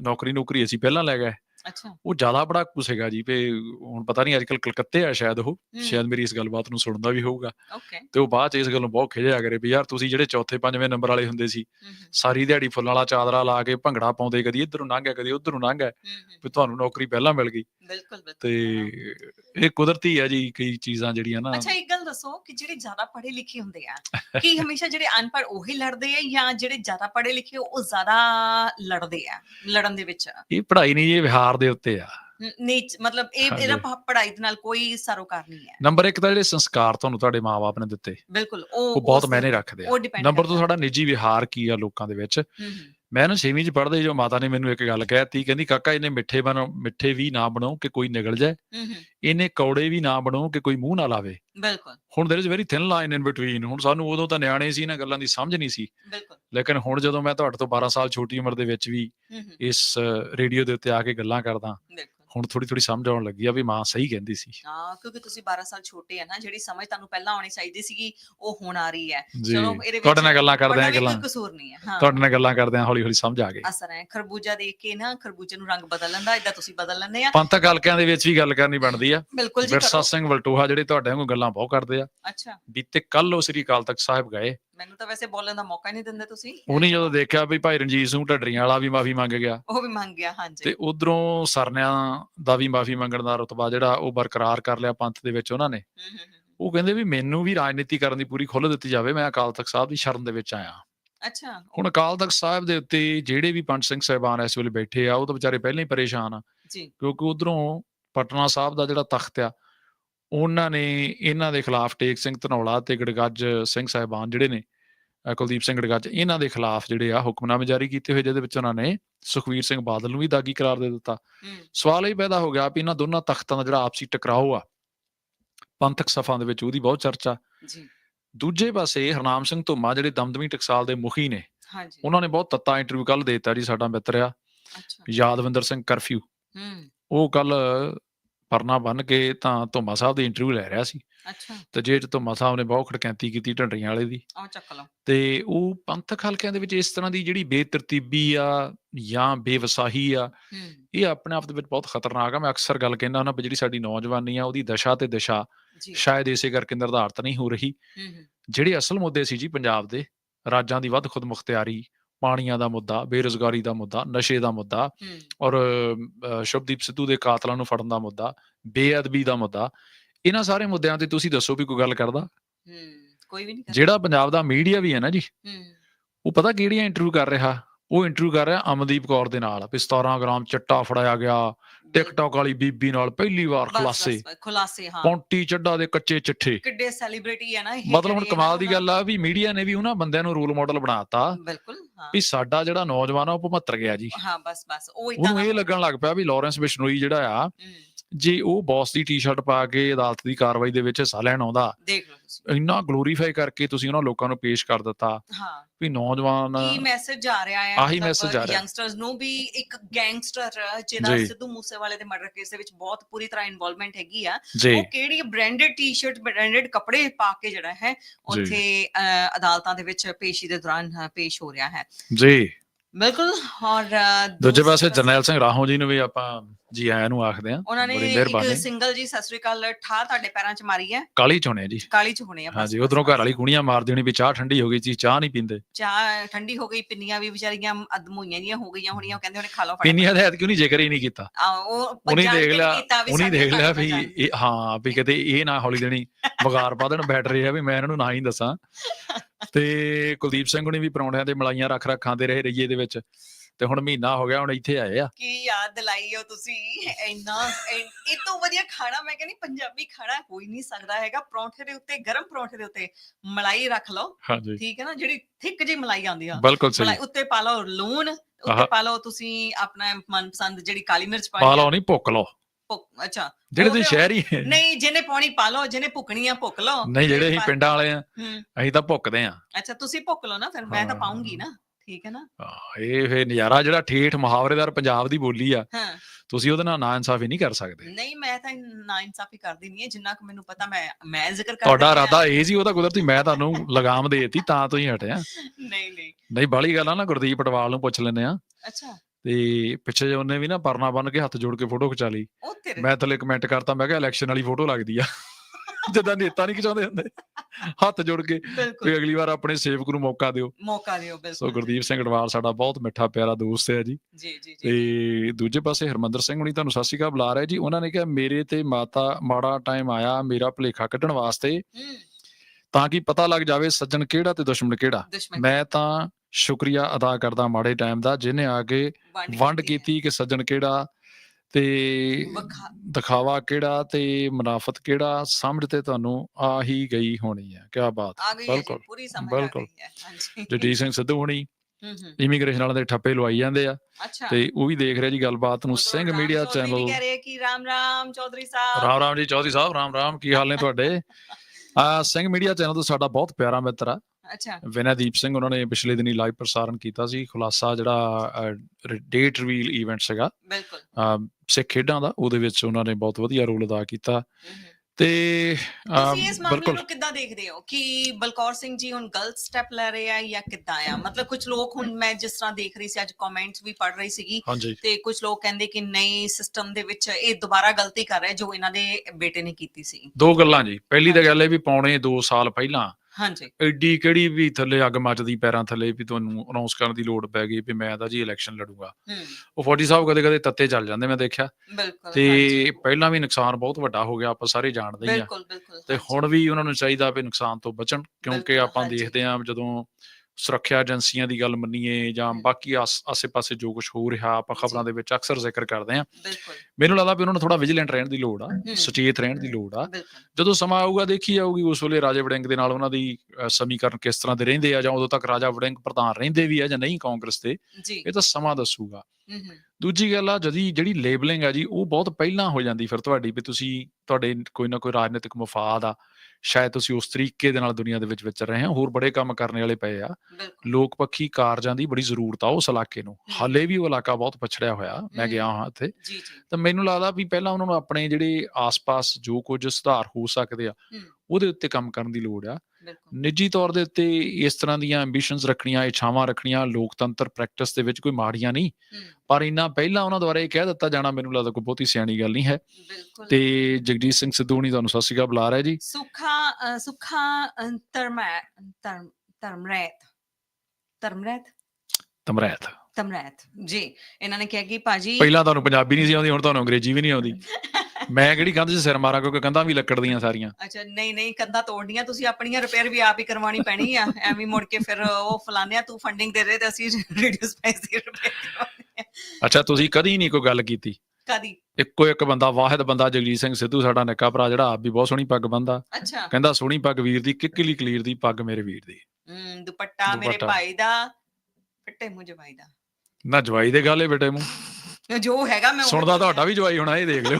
ਨੌਕਰੀ ਨੌਕਰੀ ਅਸੀਂ ਪਹਿਲਾਂ ਲੈ ਗਏ। ਅੱਛਾ। ਉਹ ਜ਼ਿਆਦਾ ਪੜਾਕੂ ਸੀਗਾ ਜੀ ਵੀ ਹੁਣ ਪਤਾ ਨਹੀਂ ਅੱਜਕੱਲ ਕਲਕੱਤੇ ਆ ਸ਼ਾਇਦ ਉਹ ਸ਼ਾਇਦ ਮੇਰੀ ਇਸ ਗੱਲਬਾਤ ਨੂੰ ਸੁਣਦਾ ਵੀ ਹੋਊਗਾ। ਓਕੇ ਤੇ ਉਹ ਬਾਅਦ ਚ ਇਸ ਗੱਲੋਂ ਬਹੁਤ ਖਿਜਿਆ ਕਰੇ ਵੀ ਯਾਰ ਤੁਸੀਂ ਜਿਹੜੇ ਚੌਥੇ ਪੰਜਵੇਂ ਨੰਬਰ ਵਾਲੇ ਹੁੰਦੇ ਸੀ ਸਾਰੀ ਦਿਹਾੜੀ ਫੁੱਲਾਂ ਵਾਲਾ ਚਾਦਰਾ ਲਾ ਕੇ ਭੰਗੜਾ ਪਾਉਂਦੇ ਕਦੀ ਇੱਧਰ ਲੰਘਿਆ ਕਦੀ ਉੱਧਰ ਲੰਘਿਆ ਵੀ ਤੁਹਾਨੂੰ ਨੌਕਰੀ ਪਹਿਲਾਂ ਮਿਲ ਗਈ। ਬਿਲਕੁਲ ਬਿਲਕੁਲ। ਤੇ। ਇਹ ਕੁਦਰਤੀ ਹੈ ਜੀ ਕਈ ਚੀਜ਼ਾਂ ਜਿਹੜੀਆਂ ਨਾ। ਅੱਛਾ ਇੱਕ ਗੱਲ ਦੱਸੋ ਕਿ ਜਿਹੜੇ ਜ਼ਿਆਦਾ ਪੜ੍ਹੇ ਲਿਖੇ ਹੁੰਦੇ ਆ ਕਿ ਹਮੇਸ਼ਾ ਜਿਹੜੇ ਅਨਪੜ੍ਹ ਉਹੀ ਲੜਦੇ ਆ ਜਾਂ ਜਿਹੜੇ ਜ਼ਿਆਦਾ ਪੜ੍ਹੇ ਲਿਖੇ ਉਹ ਜ਼ਿਆਦਾ ਲੜਦੇ ਆ ਲੜਨ ਦੇ ਵਿੱਚ? ਇਹ ਪੜ੍ਹਾਈ ਨਹੀਂ ਇਹ ਵਿਹਾਰ ਦੇ ਉੱਤੇ ਆ। ਨੀਚ ਮਤਲਬ ਇਹ। ਇਹਦਾ ਪ- ਪੜ੍ਹਾਈ ਦੇ ਨਾਲ ਕੋਈ ਸਰੋਕਾਰ ਨਹੀਂ ਹੈ। ਨੰਬਰ 1 ਤਾਂ ਜਿਹੜੇ ਸੰਸਕਾਰ ਤੁਹਾਨੂੰ ਤੁਹਾਡੇ ਮਾਪੇ ਨੇ ਦਿੱਤੇ। ਬਿਲਕੁਲ ਉਹ ਉਹ ਬਹੁਤ ਉਸ- ਮਾਇਨੇ ਰੱਖਦੇ ਆ। ਉਹ ਡਿਪੈਂਡ ਨੰਬਰ 2 ਸਾਡਾ ਨਿੱਜੀ ਵਿਹਾਰ ਕੀ ਆ ਲੋਕਾਂ ਦੇ ਵਿੱਚ। ਮੈਂ ਨਾ 6ਵੀਂ ਚ ਪੜ੍ਹਦੇ ਜੋ ਮਾਤਾ ਨੇ ਮੈਨੂੰ ਇੱਕ ਗੱਲ ਕਹਿਤੀ ਕਹਿੰਦੀ ਕਾਕਾ ਇਹਨੇ ਮਿੱਠੇ ਬਣ ਮਿੱਠੇ ਵੀ ਨਾ ਬਣਾਓ ਕਿ ਕੋਈ ਨਿਗਲ ਜਾਏ। ਇਹਨੇ ਕੌੜੇ ਵੀ ਨਾ ਬਣਾਓ ਕਿ ਕੋਈ ਮੂੰਹ ਨਾ ਲਾਵੇ। ਬਿਲਕੁਲ। ਹੁਣ there is very thin line in between ਹੁਣ ਸਾਨੂੰ ਉਦੋਂ ਤਾਂ ਨਿਆਣੇ ਸੀ ਇਹਨਾਂ ਗੱਲਾਂ ਦੀ ਸਮਝ ਨਹੀਂ ਸੀ। ਬਿਲਕੁਲ। ਲੇਕਿਨ ਹੁਣ ਜਦੋਂ ਮੈਂ ਤੁਹਾਡੇ ਤੋਂ 12 ਸਾਲ ਛੋਟੀ ਉਮਰ ਦੇ ਵਿੱਚ ਵੀ ਇਸ ਰੇਡੀਓ ਦੇ ਉੱਤੇ ਆ ਕੇ ਗੱਲਾਂ ਕਰਦਾ ਹੁਣ ਥੋੜੀ ਥੋੜੀ ਸਮਝ ਆਉਣ ਲੱਗੀ ਆ ਵੀ ਮਾਂ ਸਹੀ ਕਹਿੰਦੀ ਸੀ। ਹਾਂ ਕਿਉਂਕਿ ਤੁਸੀਂ 12 ਸਾਲ ਛੋਟੇ ਆ ਨਾ ਜਿਹੜੀ ਸਮਝ ਤੁਹਾਨੂੰ ਪਹਿਲਾਂ ਆਉਣੀ ਚਾਹੀਦੀ ਸੀਗੀ ਉਹ ਹੁਣ ਆ ਰਹੀ ਹੈ। ਚਲੋ ਇਹਦੇ ਤੁਹਾਡੇ ਨਾਲ ਗੱਲਾਂ ਕਰਦੇ ਆ ਗੱਲਾਂ। ਕਸੂਰ ਨਹੀਂ ਹੈ ਹਾਂ। ਤੁਹਾਡੇ ਨਾਲ ਗੱਲਾਂ ਕਰਦੇ ਆ ਹੌਲੀ ਹੌਲੀ ਸਮਝ ਆ ਗਈ। ਅਸਰ ਹੈ ਖਰਬੂਜਾ ਦੇਖ ਕੇ ਨਾ ਖਰਬੂਜੇ ਨੂੰ ਰੰਗ ਬਦਲ ਲੈਂਦਾ ਇਦਾਂ ਤੁਸੀਂ ਬਦਲ ਲੈਂਦੇ ਆ। ਪੰਥਕ ਹਲਕਿਆਂ ਦੇ ਵਿੱਚ ਵੀ ਗੱਲ ਕਰਨੀ ਬਣਦੀ ਆ। ਬਿਲਕੁਲ ਜੀ ਵਿਰਸਾ ਸਿੰਘ ਵਲਟੋਹਾ ਜਿਹੜੇ ਤੁਹਾਡੇ ਵਾਂਗੂ ਗੱਲਾਂ ਬਹੁਤ ਕਰਦੇ ਆ। ਅੱਛਾ। ਬੀਤੇ ਕੱਲ ਉਹ ਸ੍ਰੀ ਅਕਾਲ ਤਖਤ ਸਾਹਿਬ ਗਏ। ਮੈਨੂੰ ਤਾਂ ਵੈਸੇ ਬੋਲਣ ਦਾ ਮੌਕਾ ਹੀ ਨਹੀਂ ਦਿੰਦੇ ਤੁਸੀਂ। ਉਹਨੇ ਜਦੋਂ ਦੇਖਿਆ ਵੀ ਭਾਈ ਰਣਜੀਤ ਸਿੰਘ ਢੱਡਰੀਆਂ ਵਾਲਾ ਵੀ ਮਾਫੀ ਮੰਗ ਗਿਆ। ਉਹ ਵੀ ਮੰਗ ਗਿਆ ਹਾਂਜੀ। ਤੇ ਉਧਰੋਂ ਸਰਨਿਆਂ ਦਾ ਵੀ ਮਾਫੀ ਮੰਗਣ ਦਾ ਰਤਬਾ ਜਿਹੜਾ ਉਹ ਬਰਕਰਾਰ ਕਰ ਲਿਆ ਪੰਥ ਦੇ ਵਿੱਚ ਉਹਨਾਂ ਨੇ। ਉਹ ਕਹਿੰਦੇ ਵੀ ਮੈਨੂੰ ਵੀ ਰਾਜਨੀਤੀ ਕਰਨ ਦੀ ਪੂਰੀ ਖੁੱਲ੍ਹ ਦਿੱਤੀ ਜਾਵੇ ਮੈਂ ਅਕਾਲ ਤਖਤ ਸਾਹਿਬ ਦੀ ਸ਼ਰਨ ਦੇ ਵਿੱਚ ਆਇਆ। ਅੱਛਾ। ਹੁਣ ਅਕਾਲ ਤਖਤ ਸਾਹਿਬ ਦੇ ਉੱਤੇ ਜਿਹੜੇ ਵੀ ਪੰਜ ਸਿੰਘ ਸਾਹਿਬਾਨ ਇਸ ਵੇਲੇ ਬੈਠੇ ਆ ਉਹ ਤਾਂ ਵਿਚਾਰੇ ਪਹਿਲਾਂ ਹੀ ਪਰੇਸ਼ਾਨ ਆ। ਜੀ। ਕਿਉਂਕਿ ਉਧਰੋਂ ਪਟਨਾ ਸਾਹਿਬ ਦਾ ਜਿਹੜਾ ਤਖਤ ਆ ਉਹਨਾਂ ਨੇ ਇਹਨਾਂ ਦੇ ਖਿਲਾਫ ਟੇਕ ਸਿੰਘ ਧਨੌਲਾ ਤੇ ਗੜਗੱਜ ਸਿੰਘ ਸਾਹਿਬਾਨ ਜਿਹੜੇ ਨੇ ਕੁਲਦੀਪ ਸਿੰਘ ਗੜਗੱਜ ਇਹਨਾਂ ਦੇ ਖਿਲਾਫ ਜਿਹੜੇ ਆ ਹੁਕਮਨਾਮੇ ਜਾਰੀ ਕੀਤੇ ਹੋਏ ਜਿਹਦੇ ਵਿੱਚ ਉਹਨਾਂ ਨੇ ਸੁਖਵੀਰ ਸਿੰਘ ਬਾਦਲ ਨੂੰ ਵੀ ਦਾਗੀ ਕਰਾਰ ਦੇ ਦਿੱਤਾ। ਸਵਾਲ ਇਹ ਪੈਦਾ ਹੋ ਗਿਆ ਵੀ ਇਹਨਾਂ ਦੋਨਾਂ ਤਖਤਾਂ ਦਾ ਜਿਹੜਾ ਆਪਸੀ ਟਕਰਾਓ ਆ ਪੰਥਕ ਸਫਾਂ ਦੇ ਵਿੱਚ ਉਹਦੀ ਬਹੁਤ ਚਰਚਾ। ਜੀ। ਦੂਜੇ ਪਾਸੇ ਹਰਨਾਮ ਸਿੰਘ ਧੁੰਮਾ ਜਿਹੜੇ ਦਮਦਮੀ ਟਕਸਾਲ ਦੇ ਮੁਖੀ ਨੇ ਹਾਂਜੀ। ਉਹਨਾਂ ਨੇ ਬਹੁਤ ਤੱਤਾ ਇੰਟਰਵਿਊ ਕੱਲ ਦਿੱਤਾ ਜੀ ਸਾਡਾ ਮਿੱਤਰ ਆ ਅੱਛਾ। ਯਾਦਵਿੰਦਰ ਸਿੰਘ ਕਰਫਿਊ। ਹਮ ਉਹ ਕੱਲ ਪਰਨਾ ਬੰਨ ਕੇ ਤਾਂ ਧੁੰਮਾ ਸਾਹਿਬ ਦੀ ਇੰਟਰਵਿਊ ਲੈ ਰਿਹਾ ਸੀ। ਅੱਛਾ। ਤੇ ਜੇ ਚ ਧੁੰਮਾ ਸਾਹਿਬ ਨੇ ਬਹੁਤ ਖੜਕੈਂਤੀ ਕੀਤੀ ਢੰਡਰੀਆਂ ਵਾਲੇ ਦੀ। ਆਓ ਚੱਕ ਲਓ। ਤੇ ਉਹ ਪੰਥਕ ਹਲਕਿਆਂ ਦੇ ਵਿੱਚ ਇਸ ਤਰ੍ਹਾਂ ਦੀ ਜਿਹੜੀ ਬੇਤਰਤੀਬੀ ਆ ਜਾਂ ਬੇਵਸਾਹੀ ਆ ਇਹ ਆਪਣੇ ਆਪ ਦੇ ਵਿੱਚ ਬਹੁਤ ਖਤਰਨਾਕ ਆ। ਮੈਂ ਅਕਸਰ ਗੱਲ ਕਹਿੰਦਾ ਹੁੰਦਾ ਵੀ ਜਿਹੜੀ ਸਾਡੀ ਨੌਜਵਾਨੀ ਆ ਉਹਦੀ ਦਸ਼ਾ ਤੇ ਦਿਸ਼ਾ ਸ਼ਾਇਦ ਇਸੇ ਕਰਕੇ ਨਿਰਧਾਰਤ ਨਹੀਂ ਹੋ ਰਹੀ। ਜਿਹੜੇ ਅਸਲ ਮੁੱਦੇ ਸੀ ਜੀ ਪੰਜਾਬ ਦੇ ਰਾਜਾਂ ਦੀ ਵੱਧ ਖੁਦਮੁਖਤਿਆਰੀ ਪਾਣੀਆਂ ਦਾ ਮੁੱਦਾ ਬੇਰੁਜ਼ਗਾਰੀ ਦਾ ਮੁੱਦਾ ਨਸ਼ੇ ਦਾ ਮੁੱਦਾ ਔਰ ਅ, ਸ਼ੁਭਦੀਪ ਸਿੱਧੂ ਦੇ ਕਾਤਲਾਂ ਨੂੰ ਫੜਨ ਦਾ ਮੁੱਦਾ ਬੇਅਦਬੀ ਦਾ ਮੁੱਦਾ ਇਹਨਾਂ ਸਾਰੇ ਮੁੱਦਿਆਂ ਤੇ ਤੁਸੀਂ ਦੱਸੋ ਵੀ ਕੋਈ ਗੱਲ ਕਰਦਾ। ਹਮ, ਕੋਈ ਵੀ ਨਹੀਂ ਕਰ ਜਿਹੜਾ ਪੰਜਾਬ ਦਾ ਮੀਡੀਆ ਵੀ ਹੈ ਨਾ ਜੀ ਹਮ, ਉਹ ਪਤਾ ਕਿਹੜੀਆਂ ਇੰਟਰਵਿਊ ਕਰ ਰਿਹਾ? ਉਹ ਇੰਟਰਵਿਊ ਕਰ ਰਿਹਾ ਅਮਨਦੀਪ ਕੌਰ ਦੇ ਨਾਲ ਵੀ 17 ਗ੍ਰਾਮ ਚਿੱਟਾ ਫੜਾਇਆ ਗਿਆ ਟਿਕਟੌਕ ਵਾਲੀ ਬੀਬੀ ਨਾਲ ਪਹਿਲੀ ਵਾਰ ਖਲਾਸੇ। ਖੁਲਾਸੇ ਹਾਂ। ਪੌਂਟੀ ਚੱਡਾ ਦੇ ਕੱਚੇ ਚਿੱਠੇ। ਕਿੱਡੇ ਸੈਲੀਬ੍ਰਿਟੀ ਹੈ ਨਾ ਇਹ ਮਤਲਬ ਹੁਣ ਕਮਾਲ ਦੀ ਗੱਲ ਆ ਵੀ ਮੀਡੀਆ ਨੇ ਵੀ ਉਹਨਾਂ ਬੰਦਿਆਂ ਨੂੰ ਰੋਲ ਮਾਡਲ ਬਣਾਤਾ ਬਿਲਕੁਲ ਹਾਂ। ਵੀ ਸਾਡਾ ਜਿਹੜਾ ਨੌਜਵਾਨ ਆ ਉਹ ਭਮੱਤਰ ਗਿਆ ਜੀ। ਹਾਂ ਬਸ ਬਸ ਉਹ ਇਦਾਂ ਉਹਨੂੰ ਇਹ ਲੱਗਣ ਲੱਗ ਪਿਆ ਵੀ ਲਾਰੈਂਸ ਬਿਸ਼ਨੋਈ ਜਿਹੜਾ ਆ ਜੇ ਉਹ ਬੌਸ ਦੀ ਟੀ-ਸ਼ਰਟ ਪਾ ਕੇ ਅਦਾਲਤ ਦੀ ਕਾਰਵਾਈ ਦੇ ਵਿੱਚ ਹਿੱਸਾ ਲੈਣ ਆਉਂਦਾ ਦੇਖ ਲਓ ਤੁਸੀਂ। ਇੰਨਾ ਗਲੋਰੀਫਾਈ ਕਰਕੇ ਤੁਸੀਂ ਉਹਨਾਂ ਲੋਕਾਂ ਨੂੰ ਪੇਸ਼ ਕਰ ਦਿੱਤਾ ਹਾਂ। ਵੀ ਨੌਜਵਾਨ ਕੀ ਮੈਸੇਜ ਜਾ ਰਿਹਾ ਹੈ? ਆਹੀ message ਜਾ ਰਿਹਾ। ਯੰਗਸਟਰਸ ਨੂੰ ਵੀ ਇੱਕ ਗੈਂਗਸਟਰ ਜਿਹਦਾ। ਸਿੱਧੂ ਮੂਸੇਵਾਲੇ ਦੇ ਮਰਡਰ ਕੇਸ ਦੇ ਵਿੱਚ ਬਹੁਤ ਪੂਰੀ ਤਰ੍ਹਾਂ ਇਨਵੋਲਵਮੈਂਟ ਹੈਗੀ ਆ। ਉਹ ਕਿਹੜੀ ਬ੍ਰਾਂਡਡ ਟੀ-ਸ਼ਰਟ ਬ੍ਰਾਂਡਡ ਕੱਪੜੇ ਪਾ ਕੇ ਜਿਹੜਾ ਹੈ ਉੱਥੇ ਅਦਾਲਤਾਂ ਦੇ ਵਿੱਚ ਪੇਸ਼ੀ ਦੇ ਦੌਰਾਨ ਪੇਸ਼ ਹੋ ਰਿਹਾ ਹੈ। ਜੀ। ਬਿਲਕੁਲ ਔਰ ਦੂਜੇ ਪਾਸੇ ਜਰਨੈਲ ਸਿੰਘ ਰਾਹੋਂ ਜੀ ਨੂੰ ਵੀ ਆਪਾਂ ਜੀ ਆਇਆਂ ਨੂੰ ਆਖਦੇ ਆ ਉਹਨਾਂ ਨੇ ਇੱਕ ਸਿੰਗਲ ਜੀ ਸਤਿ ਸ੍ਰੀ ਅਕਾਲ ਠਾ ਤੁਹਾਡੇ ਪੈਰਾਂ 'ਚ ਮਾਰੀ ਹੈ। ਕਾਲੀ ਚੋਣੇ ਜੀ। ਕਾਲੀ 'ਚ ਹੋਣੇ ਆ ਹਾਂਜੀ ਉਧਰੋਂ ਘਰ। ਵਾਲੀ ਕੁੜੀਆਂ ਮਾਰ ਦੇਣੀ ਵੀ ਚਾਹ ਠੰਡੀ ਹੋ ਗਈ ਜੀ ਚਾਹ ਨਹੀਂ ਪੀਂਦੇ। ਚਾਹ ਠੰਡੀ ਹੋ ਗਈ ਪਿੰਨੀਆਂ ਵੀ ਵਿਚਾਰੀਆਂ ਅਦਮੂਈਆਂ ਜੀਆਂ ਹੋ ਗਈਆਂ ਹੋਣੀਆਂ ਉਹ ਕਹਿੰਦੇ ਉਹਨੇ ਖਾ ਲਓ। ਪਿੰਨੀਆਂ ਦੇ ਕਿਉਂ ਨਹੀਂ ਜ਼ਿਕਰ ਹੀ ਨਹੀਂ ਕੀਤਾ। ਉਹ ਉਹਨੇ ਦੇਖ ਲਿਆ ਉਹਨੇ ਦੇਖ ਲਿਆ ਵੀ ਹਾਂ ਵੀ ਕਿਤੇ ਇਹ ਨਾ ਹੌਲੀ ਦੇਣੀ ਬਗਾਰ ਪਾਦਣ ਬੈਟਰੀ ਆ ਵੀ ਮੈਂ ਇਹਨਾਂ ਨੂੰ ਨਾ ਹੀ ਦੱਸਾਂ। ਤੇ ਕੁਲਦੀਪ ਸਿੰਘ ਹੁਣੀ ਵੀ ਪਰੌਂਠਿਆਂ ਤੇ ਮਲਾਈਆਂ ਰੱਖ ਰੱਖ ਖਾਂਦੇ ਰਹੇ ਰਈਏ ਦੇ ਵਿੱਚ। ਤੇ ਹੁਣ ਮਹੀਨਾ ਹੋ ਗਿਆ ਹੁਣ ਇੱਥੇ ਆਏ ਆ। ਕੀ ਯਾਦ ਦਿਲਾਈ ਹੋ ਤੁਸੀਂ? ਇੰਨਾ ਇਹ ਤੋਂ ਵਧੀਆ ਖਾਣਾ ਮੈਂ ਕਹਿੰਦੀ ਪੰਜਾਬੀ ਖਾਣਾ ਕੋਈ ਨਹੀਂ ਸਕਦਾ ਹੈਗਾ। ਪਰੌਂਠੇ ਦੇ ਉੱਤੇ ਗਰਮ ਪਰੌਂਠੇ ਦੇ ਉੱਤੇ ਮਲਾਈ ਰੱਖ ਲਓ ਠੀਕ ਹੈ ਨਾ? ਜਿਹੜੀ ਥਿਕ ਜਿਹੀ ਮਲਾਈ ਆਉਂਦੀ ਆ। ਬਿਲਕੁਲ ਸਹੀ। ਮਲਾਈ ਉੱਤੇ ਪਾ ਲਓ ਲੂਣ ਉੱਤੇ। ਪਾ ਲਓ ਤੁਸੀਂ ਆਪਣਾ ਮਨਪਸੰਦ ਜਿਹੜੀ ਕਾਲੀ ਮਿਰਚ ਪਾ ਲਓ ਨਹੀਂ ਭੁੱਕ ਲਓ। ਅੱਛਾ। ਜਿਹੜੇ ਤੁਸੀਂ ਸ਼ਹਿਰੀ। ਨਹੀਂ ਜਿਹਨੇ ਪਾਣੀ ਪਾ ਲਓ ਜਿਹਨੇ ਭੁੱਕਣੀ ਆ ਭੁੱਕ ਲਓ। ਨਹੀਂ ਜਿਹੜੇ ਅਸੀਂ ਪਿੰਡਾਂ ਵਾਲੇ ਆ ਅਸੀਂ ਤਾਂ ਭੁੱਕਦੇ ਆ। ਅੱਛਾ ਤੁਸੀਂ ਭੁੱਕ ਲਓ ਨਾ ਫਿਰ ਮੈਂ ਤਾਂ। ਪਾਉਂਗੀ ਨਾ। ਠੀਕ ਹੈ ਨਾ? ਹਾਂ, ਇਹ ਫੇ ਨਜ਼ਾਰਾ ਜਿਹੜਾ ਠੇਠ ਮੁਹਾਵਰੇਦਾਰ ਪੰਜਾਬ ਦੀ ਬੋਲੀ ਆ ਹਾਂ। ਤੁਸੀਂ ਉਹਦੇ ਨਾਲ ਨਾ ਇਨਸਾਫੀ ਨਹੀਂ ਕਰ ਸਕਦੇ। ਨਹੀਂ ਮੈਂ ਤਾਂ ਨਾ ਇਨਸਾਫੀ ਕਰਦੀ ਨਹੀਂ ਹੈ ਜਿੰਨਾ ਕੁ ਮੈਨੂੰ ਪਤਾ ਮੈਂ ਮੈਂ ਜ਼ਿਕਰ ਕਰ ਤੁਹਾਡਾ ਇਰਾਦਾ ਇਹ ਸੀ ਉਹਦਾ ਕੁਦਰਤੀ ਮੈਂ ਤੁਹਾਨੂੰ ਲਗਾਮ ਦੇ ਦਿੱਤੀ ਤਾਂ ਤੁਸੀਂ ਹਟਿਆ ਨਹੀਂ ਨਹੀਂ। ਨਹੀਂ ਬਾਲੀ ਗੱਲ ਆ ਨਾ ਗੁਰਦੀਪ ਪਟਵਾਲ ਨੂੰ ਪੁੱਛ ਲੈਂਦੇ ਆ। ਅੱਛਾ। ਤੇ ਪਿੱਛੇ ਉਹਨੇ ਵੀ ਨਾ ਪਰਨਾ ਬੰਨ ਕੇ ਹੱਥ ਜੋੜ ਕੇ ਫੋਟੋ ਖਿਚਾ ਲਈ। ਮੈਂ ਥੱਲੇ ਕਮੈਂਟ ਕਰਤਾ ਮੈਂ ਕਿਹਾ ਇਲੈਕਸ਼ਨ ਵਾਲੀ ਫੋਟੋ ਲੱਗਦੀ ਆ। ਜਿੱਦਾਂ ਨੇਤਾ ਨਹੀਂ ਖਿਚਾਉਂਦੇ ਹੁੰਦੇ। ਹੱਥ ਜੋੜ ਕੇ ਵੀ ਅਗਲੀ ਵਾਰ ਆਪਣੇ ਸੇਵਕ ਨੂੰ ਮੌਕਾ ਦਿਓ। ਮੌਕਾ ਦਿਓ ਸੋ ਬਿਲਕੁਲ ਗੁਰਦੀਪ ਸਿੰਘ ਢਵਾਲ ਸਾਡਾ ਬਹੁਤ ਮਿੱਠਾ ਪਿਆਰਾ ਦੋਸਤ ਹੈ ਜੀ। ਜੀ ਜੀ ਤੇ ਦੂਜੇ ਪਾਸੇ ਹਰਮੰਦਰ ਸਿੰਘ ਹੁਣੀ ਤੁਹਾਨੂੰ ਸ਼੍ਰੀ ਅਕਾਲ ਬੁਲਾ ਰਹੇ ਜੀ। ਉਹਨਾਂ ਨੇ ਕਿਹਾ ਮੇਰੇ ਤੇ ਮਾਤਾ ਮਾੜਾ ਟਾਈਮ ਆਇਆ ਮੇਰਾ ਭੁਲੇਖਾ ਕੱਢਣ ਵਾਸਤੇ ਤਾਂ ਕਿ ਪਤਾ ਲੱਗ ਜਾਵੇ ਸੱਜਣ ਕਿਹੜਾ ਤੇ ਦੁਸ਼ਮਣ ਕਿਹੜਾ। ਮੈਂ ਤਾਂ ਸ਼ੁਕਰੀਆ ਅਦਾ ਕਰਦਾ ਮਾੜੇ ਟਾਈਮ ਦਾ ਜਿਨੇ ਆ ਕੇ ਵੰਡ। ਕੀਤੀ ਕਿ ਸੱਜਣ ਕਿਹੜਾ ਤੇ ਦਿਖਾਵਾ ਕਿਹੜਾ ਤੇ ਮੁਨਾਫਤ ਕਿਹੜਾ? ਸਮਝ ਤੇ ਤੁਹਾਨੂੰ ਆ ਹੀ ਗਈ ਹੋਣੀ ਹੈ। ਕੀ ਬਾਤ। ਬਿਲਕੁਲ, ਪੂਰੀ ਸਮਝ ਆ ਬਿਲਕੁਲ। ਗਈ ਹੈ ਹਾਂਜੀ। ਜਗਜੀਤ ਸਿੰਘ ਸਿੱਧੂ ਹੁਣੀ ਇਮੀਗ੍ਰੇਸ਼ਨ ਵਾਲਿਆਂ ਦੇ ਠੱਪੇ ਲਵਾਈ ਜਾਂਦੇ ਆ ਤੇ ਉਹ ਵੀ ਦੇਖ ਰਿਹਾ ਜੀ ਗੱਲਬਾਤ ਨੂੰ ਸਿੰਘ ਮੀਡੀਆ ਚੈਨਲ ਕਹਿ ਰਹੇ ਕਿ ਰਾਮ ਰਾਮ ਚੌਧਰੀ ਸਾਹਿਬ। ਰਾਮ ਰਾਮ ਜੀ ਚੌਧਰੀ ਸਾਹਿਬ ਰਾਮ ਰਾਮ ਕੀ ਹਾਲ ਨੇ ਤੁਹਾਡੇ? ਆ ਸਿੰਘ ਮੀਡੀਆ ਚੈਨਲ ਤੋਂ ਸਾਡਾ ਬਹੁਤ ਪਿਆਰਾ ਮਿੱਤਰ ਆ। ਅੱਛਾ। ਵਿਨੈਦੀਪ ਸਿੰਘ ਉਹਨਾਂ ਨੇ ਪਿਛਲੇ ਦਿਨੀ ਲਾਈਵ ਪ੍ਰਸਾਰਣ ਕੀਤਾ ਸੀ ਖੁਲਾਸਾ ਜਿਹੜਾ ਡੇਟ ਰਿਵੀਲ ਇਵੈਂਟ ਸੀਗਾ। ਬਿਲਕੁਲ। ਸਿੱਖ ਖੇਡਾਂ ਦਾ ਉਹਦੇ ਵਿੱਚ ਉਹਨਾਂ ਨੇ ਬਹੁਤ ਵਧੀਆ ਰੋਲ ਅਦਾ ਕੀਤਾ। ਹੂੰ, ਹੂੰ। ਤੇ ਤੁਸੀਂ ਇਸ ਮਾਮਲੇ ਬਿਲਕੁਲ। ਨੂੰ ਕਿੱਦਾਂ ਦੇਖਦੇ ਹੋ? ਕਿ ਬਲਕੌਰ ਸਿੰਘ ਜੀ ਹੁਣ ਗਲਤ ਸਟੈਪ ਲੈ ਰਹੇ ਆ ਜਾਂ ਕਿੱਦਾਂ ਆ? ਮਤਲਬ ਕੁਝ ਲੋਕ ਹੁਣ ਮੈਂ ਜਿਸ ਤਰ੍ਹਾਂ ਦੇਖ ਰਹੀ ਸੀ ਅੱਜ ਕਮੈਂਟਸ ਵੀ ਪੜ ਰਹੀ ਸੀਗੀ। ਤੇ ਕੁਝ ਲੋਕ ਕਹਿੰਦੇ ਕਿ ਨਹੀਂ ਸਿਸਟਮ ਦੇ ਵਿੱਚ ਇਹ ਦੁਬਾਰਾ ਗਲਤੀ ਕਰ ਰਿਹਾ ਜੋ ਇਹਨਾਂ ਦੇ ਬੇਟੇ ਨੇ ਕੀਤੀ ਸੀ। ਦੋ ਗੱਲਾਂ ਜੀ। ਪਹਿਲੀ ਤਾਂ ਗੱਲ ਇਹ ਵੀ ਪੌਣੇ 2 ਸਾਲ ਪਹਿਲਾਂ ਹਾਂਜੀ। ਐਡੀ ਕਿਹੜੀ ਵੀ ਥੱਲੇ ਅੱਗ ਮੱਚਦੀ ਪੈਰਾਂ ਥੱਲੇ ਵੀ ਤੁਹਾਨੂੰ ਅਨਾਉਂਸ ਕਰਨ ਦੀ ਲੋੜ ਪੈ ਗਈ ਵੀ ਮੈਂ ਤਾਂ ਜੀ ਇਲੈਕਸ਼ਨ ਲੜੂਗਾ। ਹੂੰ। ਉਹ ਫੌਜੀ ਸਾਹਿਬ ਕਦੇ ਕਦੇ ਤੱਤੇ ਚੱਲ ਜਾਂਦੇ ਮੈਂ ਦੇਖਿਆ। ਬਿਲਕੁਲ ਤੇ ਹਾਂਜੀ, ਪਹਿਲਾਂ ਵੀ ਨੁਕਸਾਨ ਬਹੁਤ ਵੱਡਾ ਹੋ ਗਿਆ ਆਪਾਂ ਸਾਰੇ ਜਾਣਦੇ ਹੀ ਆ। ਬਿਲਕੁਲ ਬਿਲਕੁਲ ਤੇ ਹਾਂਜੀ, ਹੁਣ ਵੀ ਉਹਨਾਂ ਨੂੰ ਚਾਹੀਦਾ ਵੀ ਨੁਕਸਾਨ ਤੋਂ ਬਚਣ ਕਿਉਂਕਿ ਬਿਲਕੁਲ, ਆਪਾਂ ਹਾਂਜੀ। ਦੇਖਦੇ ਹਾਂ ਜਦੋਂ ਸੁਰੱਖਿਆ ਏਜੰਸੀਆਂ ਦੀ ਗੱਲ ਮੰਨੀਏ ਜਾਂ। ਬਾਕੀ ਆਸ- ਆਸੇ-ਪਾਸੇ ਜੋ ਕੁਝ ਹੋ ਰਿਹਾ ਆਪਾਂ ਖਬਰਾਂ ਦੇ ਵਿੱਚ ਅਕਸਰ ਜ਼ਿਕਰ ਕਰਦੇ ਬਿਲਕੁਲ। ਮੈਨੂੰ ਲੱਗਦਾ ਵੀ ਉਹਨਾਂ ਨੂੰ ਥੋੜਾ ਵਿਜੀਲੈਂਟ ਰਹਿਣ ਦੀ ਲੋੜ ਆ। ਸੁਚੇਤ ਰਹਿਣ ਦੀ ਲੋੜ ਆ। ਜਦੋਂ ਸਮਾਂ ਆਊਗਾ ਦੇਖੀ ਜਾਊਗੀ ਉਸ ਵੇਲੇ ਰਾਜੇ ਵੜਿੰਗ ਦੇ ਨਾਲ ਉਹਨਾਂ ਦੀ ਸਮੀਕਰਨ ਕਿਸ ਤਰ੍ਹਾਂ ਦੇ ਰਹਿੰਦੇ ਆ ਜਾਂ ਉਦੋਂ ਤੱਕ ਰਾਜਾ ਵੜਿੰਗ ਪ੍ਰਧਾਨ ਰਹਿੰਦੇ ਵੀ ਆ ਜਾਂ ਨਹੀਂ ਕਾਂਗਰਸ ਦੇ ਇਹ ਤਾਂ ਸਮਾਂ ਦੱਸੂਗਾ। ਦੂਜੀ ਗੱਲ ਆ ਜਦੀ ਜਿਹੜੀ ਲੇਬਲਿੰਗ ਆ ਜੀ ਉਹ ਬਹੁਤ ਪਹਿਲਾਂ ਹੋ ਜਾਂਦੀ ਫਿਰ ਤੁਹਾਡੀ ਵੀ ਤੁਸੀਂ ਤੁਹਾਡੇ ਕੋਈ ਨਾ ਕੋਈ ਰਾਜਨੀਤਿਕ ਮਫਾਦ ਆ ਸ਼ਾਇਦ ਤੁਸੀਂ ਉਸ ਤਰੀਕੇ ਦੇ ਨਾਲ ਦੁਨੀਆ ਦੇ ਵਿੱਚ ਵਿਚਰ ਰਹੇ ਹੋ ਹੋਰ ਬੜੇ ਕੰਮ ਕਰਨ ਵਾਲੇ ਪਏ ਆ। ਲੋਕ ਪੱਖੀ ਕਾਰਜਾਂ ਦੀ ਬੜੀ ਜ਼ਰੂਰਤ ਆ ਉਸ ਇਲਾਕੇ ਨੂੰ। ਹਾਲੇ ਵੀ ਉਹ ਇਲਾਕਾ ਬਹੁਤ ਪਛੜਿਆ ਹੋਇਆ ਮੈਂ। ਗਿਆ ਹਾਂ ਇੱਥੇ। ਤਾਂ ਮੈਨੂੰ ਲੱਗਦਾ ਵੀ ਪਹਿਲਾਂ ਉਹਨਾਂ ਨੂੰ ਆਪਣੇ ਜਿਹੜੇ ਆਸ-ਪਾਸ ਜੋ ਕੁਝ ਸੁਧਾਰ ਹੋ ਸਕਦੇ ਆ। ਉਹਦੇ ਉੱਤੇ ਕੰਮ ਕਰਨ ਦੀ ਲੋੜ ਆ। ਨਿੱਜੀ ਤੌਰ ਦੇ ਉੱਤੇ ਇਸ ਤਰ੍ਹਾਂ ਦੀਆਂ ਐਂਬੀਸ਼ਨਸ ਰੱਖਣੀਆਂ ਇੱਛਾਵਾਂ ਰੱਖਣੀਆਂ ਲੋਕਤੰਤਰ ਪ੍ਰੈਕਟਿਸ ਦੇ ਵਿੱਚ ਕੋਈ ਮਾੜੀਆਂ ਨਹੀਂ। ਪਰ ਇੰਨਾ ਪਹਿਲਾਂ ਉਹਨਾਂ ਦੁਆਰਾ ਇਹ ਕਹਿ ਦਿੱਤਾ ਜਾਣਾ ਮੈਨੂੰ ਲੱਗਦਾ ਕੋਈ ਬਹੁਤੀ ਸਿਆਣੀ ਗੱਲ ਨਹੀਂ ਹੈ। ਤੇ ਜਗਜੀਤ ਸਿੰਘ ਸਿੱਧੂ ਹੁਣੀ ਤੁਹਾਨੂੰ ਸਤਿ ਸ਼੍ਰੀ ਅਕਾਲ ਬੁਲਾ ਰਿਹਾ ਜੀ। ਸੁਖਾ ਸੁਖਾ ਧਰਮੈ ਧਰਮ ਧਰਮਰੈਤ। ਧਰਮਰੈਤ? ਤਮਰੈਤ ਧਰਮਰੈਤ ਜੀ। ਇਹਨਾਂ ਨੇ ਕਿਹਾ ਕਿ ਭਾਜੀ ਪਹਿਲਾਂ ਤੁਹਾਨੂੰ ਪੰਜਾਬੀ ਨਹੀਂ ਸੀ ਆਉਂਦੀ ਹੁਣ ਤੁਹਾਨੂੰ ਅੰਗਰੇਜ਼ੀ ਵੀ ਨਹੀਂ ਆਉਂਦੀ। ਮੈਂ ਕਿਹੜੀ ਕੰਧ 'ਚ ਸਿਰ ਮਾਰਾਂ ਕਿਉਂਕਿ ਕੰਧਾਂ ਵੀ ਲੱਕੜ ਦੀਆਂ ਸਾਰੀਆਂ। ਅੱਛਾ ਨਹੀਂ ਨਹੀਂ ਕੰਧਾਂ ਤੋੜਨੀਆਂ ਤੁਸੀਂ ਆਪਣੀਆਂ ਰਿਪੇਅਰ ਵੀ ਆਪ ਹੀ ਕਰਵਾਉਣੀ ਪੈਣੀ ਆ। ਐਵੇਂ ਮੁੜ ਕੇ ਫਿਰ ਉਹ ਫਲਾਨਿਆ ਤੂੰ ਫੰਡਿੰਗ ਦੇ ਰਹੇ ਤੇ ਅਸੀਂ ਰੇਡੀਓ ਸਪੇਸ ਦੀ ਰਿਪੇਅਰ ਕਰਵਾਉਣੀ ਅੱਛਾ ਤੁਸੀਂ ਕਦੀ ਨਹੀਂ ਕੋਈ ਗੱਲ ਕੀਤੀ? ਕਦੀ। ਇੱਕੋ ਇੱਕ ਬੰਦਾ ਵਾਹਿਦ ਬੰਦਾ ਜਗਜੀਤ ਸਿੰਘ ਸਿੱਧੂ ਸਾਡਾ ਨਿੱਕਾ ਭਰਾ ਜਿਹੜਾ ਆਪ ਵੀ ਬਹੁਤ ਸੋਹਣੀ ਪੱਗ ਬੰਦਾ ਅੱਛਾ। ਕਹਿੰਦਾ ਸੋਹਣੀ ਪੱਗ ਵੀਰ ਦੀ ਕਿੱਕਲੀ ਕਲੀਰ ਦੀ ਪੱਗ ਮੇਰੇ ਵੀਰ ਦੀ। ਹਮ, ਦੁਪੱਟਾ ਮੇਰੇ। ਭਾਈ ਦਾ ਫਿੱਟੇ ਮੂੰਹ ਜਵਾਈ ਦਾ। ਨਾ ਜਵਾਈ ਦੇ ਗਾਲੇ ਬੇਟੇ ਮੂੰਹ। ਜੋ ਹੈਗਾ ਮੈਂ ਸੁਣਦਾ। ਤੁਹਾਡਾ ਵੀ ਜਵਾਈ ਹੋਣਾ ਇਹ ਦੇਖ ਲਿਓ।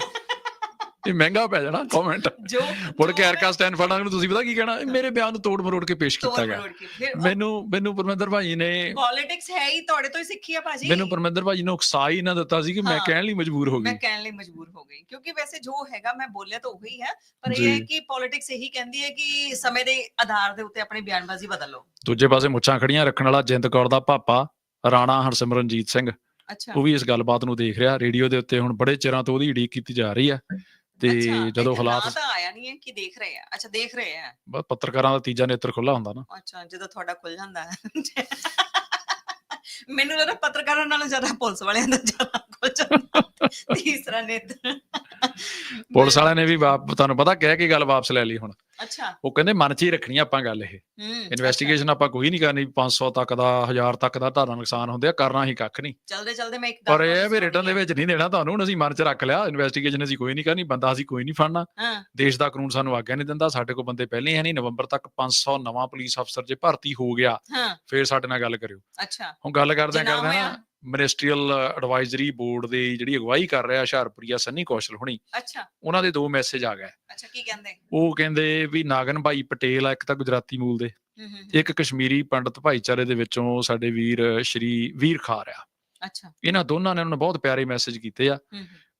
ਇਹ ਮਹਿੰਗਾ ਪੈ ਜਾਣਾ ਕਮੈਂਟ ਜੋ ਮੁੜ ਕੇ ਐਰਕਾ ਸਟੈਂਡ ਫੜਾਂ ਨੂੰ ਤੁਸੀਂ ਪਤਾ ਕੀ ਕਹਿਣਾ? ਇਹ ਮੇਰੇ ਬਿਆਨ ਨੂੰ ਤੋੜ ਮਰੋੜ ਕੇ ਪੇਸ਼ ਕੀਤਾ ਗਿਆ। ਮੈਨੂੰ ਮੈਨੂੰ ਪਰਮਿੰਦਰ ਭਾਜੀ ਨੇ ਪੋਲਿਟਿਕਸ ਹੈ ਹੀ ਤੁਹਾਡੇ ਤੋਂ ਹੀ ਸਿੱਖੀ ਆ ਭਾਜੀ। ਮੈਨੂੰ ਪਰਮਿੰਦਰ ਭਾਜੀ ਨੇ ਉਕਸਾ ਹੀ ਨਾ ਦਿੱਤਾ ਸੀ ਕਿ ਮੈਂ ਹਾਂ। ਕਹਿਣ ਲਈ ਮਜਬੂਰ ਹੋ ਮੈਂ ਗਈ ਕਹਿਣ ਲਈ ਮਜਬੂਰ ਹੋ ਗਈ ਕਿਉਂਕਿ ਵੈਸੇ ਜੋ ਹੈਗਾ ਮੈਂ ਬੋਲਿਆ ਤਾਂ ਉਹੀ ਹੈ ਪਰ ਇਹ। ਹੈ ਕਿ ਪੋਲਿਟਿਕਸ ਇਹੀ ਕਹਿੰਦੀ ਹੈ ਕਿ ਸਮੇਂ ਦੇ ਆਧਾਰ ਦੇ ਉੱਤੇ ਆਪਣੀ ਬਿਆਨਬਾਜ਼ੀ ਬਦਲੋ। ਦੂਜੇ ਪਾਸੇ ਮੁੱਛਾਂ ਖੜੀਆਂ ਰੱਖਣ ਵਾਲਾ ਜਿੰਦ ਕੌਰ ਦਾ ਪਾਪਾ ਰਾਣਾ ਹਰਸਿਮਰਨਜੀਤ ਸਿੰਘ। ਉਹ ਵੀ ਇਸ ਗੱਲਬਾਤ ਨੂੰ ਦੇਖ ਰਿਹਾ ਰੇਡੀਓ ਦੇ ਉੱਤੇ ਹੁਣ ਬੜੇ ਚਿਰਾਂ ਤੋਂ ਉਹਦੀ ਉਡੀਕ ਕੀਤੀ ਜਾ ਰਹੀ ਆ ਤੇ ਜਦੋਂ ਹਾਲਾਤ ਤਾਂ ਆਇਆ ਨਹੀਂ ਹੈ ਕਿ ਦੇਖ ਰਹੇ ਆ। ਅੱਛਾ ਦੇਖ ਰਹੇ ਆ। ਬਸ ਪੱਤਰਕਾਰਾਂ ਦਾ ਤੀਜਾ ਨੇਤਰ ਖੁੱਲਾ ਹੁੰਦਾ ਨਾ। ਅੱਛਾ ਜਦੋਂ ਤੁਹਾਡਾ ਖੁੱਲ ਜਾਂਦਾ। ਹੈ ਮੈਨੂੰ ਲੱਗਦਾ ਪੱਤਰਕਾਰਾਂ ਨਾਲੋਂ ਜ਼ਿਆਦਾ ਪੁਲਿਸ ਵਾਲਿਆਂ ਦਾ ਜ਼ਿਆਦਾ ਖੁੱਲ ਜਾਂਦਾ। ਤੀਸਰਾ ਨੇਤਰ। ਪੁਲਿਸ ਵਾਲਿਆਂ ਨੇ ਵੀ ਤੁਹਾਨੂੰ ਪਤਾ ਕਹਿ ਕੇ ਗੱਲ ਵਾਪਸ ਲੈ ਲਈ ਹੁਣ। ਅੱਛਾ। ਉਹ ਕਹਿੰਦੇ ਮਨ 'ਚ ਹੀ ਰੱਖਣੀ ਆਪਾਂ ਗੱਲ ਇਹ। ਇਨਵੈਸਟੀਗੇਸ਼ਨ ਆਪਾਂ ਕੋਈ ਨਹੀਂ ਕਰਨੀ 500 ਤੱਕ ਦਾ 1000 ਤੱਕ ਦਾ ਤੁਹਾਡਾ ਨੁਕਸਾਨ ਹੁੰਦੇ ਆ ਕਰਨਾ ਹੀ ਕੱਖ ਨਹੀਂ। ਚਲਦੇ ਚਲਦੇ ਮੈਂ ਇੱਕ ਪਰ ਇਹ ਵੀ ਰਿਟਰਨ ਦੇ ਵਿੱਚ ਨਹੀਂ ਦੇਣਾ ਤੁਹਾਨੂੰ ਹੁਣ ਅਸੀਂ ਮਨ 'ਚ ਰੱਖ ਲਿਆ ਇਨਵੈਸਟੀਗੇਸ਼ਨ ਅਸੀਂ ਕੋਈ ਨਹੀਂ ਕਰਨੀ ਬੰਦਾ ਅਸੀਂ ਕੋਈ ਨਹੀਂ ਫੜਨਾ। ਦੇਸ਼ ਦਾ ਕਾਨੂੰਨ ਸਾਨੂੰ ਆਗਿਆ ਨਹੀਂ ਦਿੰਦਾ ਸਾਡੇ ਕੋਲ ਬੰਦੇ ਪਹਿਲੇ ਹੈ ਨਹੀਂ ਨਵੰਬਰ ਤੱਕ 500 ਨਵਾਂ ਪੁਲਿਸ ਅਫਸਰ ਜੇ ਭਰਤੀ ਹੋ ਗਿਆ ਫੇਰ ਸਾਡੇ ਨਾਲ ਗੱਲ ਕਰਿਓ। ਅੱਛਾ। ਹੁਣ ਗੱਲ ਕਰਦੇ ਕਰਦੇ? ਨਾ ਮਿਨਿਸਟਰੀਅਲ ਐਡਵਾਈਜ਼ਰੀ ਬੋਰਡ ਦੇ ਜਿਹੜੀ ਅਗਵਾਈ ਕਰ ਰਿਹਾ ਹੁਸ਼ਿਆਰਪੁਰੀਆ ਸੰਨੀ ਕੌਸ਼ਲ ਹੁਣੀ ਅੱਛਾ। ਉਹਨਾਂ ਦੇ ਦੋ ਮੈਸੇਜ ਆ ਗਏ। ਅੱਛਾ ਕੀ ਕਹਿੰਦੇ? ਉਹ ਕਹਿੰਦੇ ਵੀ ਨਾਗਨ ਭਾਈ ਪਟੇਲ ਆ ਇੱਕ ਤਾਂ ਗੁਜਰਾਤੀ ਮੂਲ ਦੇ। ਇੱਕ ਕਸ਼ਮੀਰੀ ਪੰਡਤ ਭਾਈਚਾਰੇ ਦੇ ਵਿੱਚੋਂ ਸਾਡੇ ਵੀਰ ਸ਼੍ਰੀ ਵੀਰ ਖਾਰ ਆ। ਅੱਛਾ। ਇਹਨਾਂ ਦੋਨਾਂ ਨੇ ਉਹਨਾਂ ਨੂੰ ਬਹੁਤ ਪਿਆਰੇ ਮੈਸੇਜ ਕੀਤੇ ਆ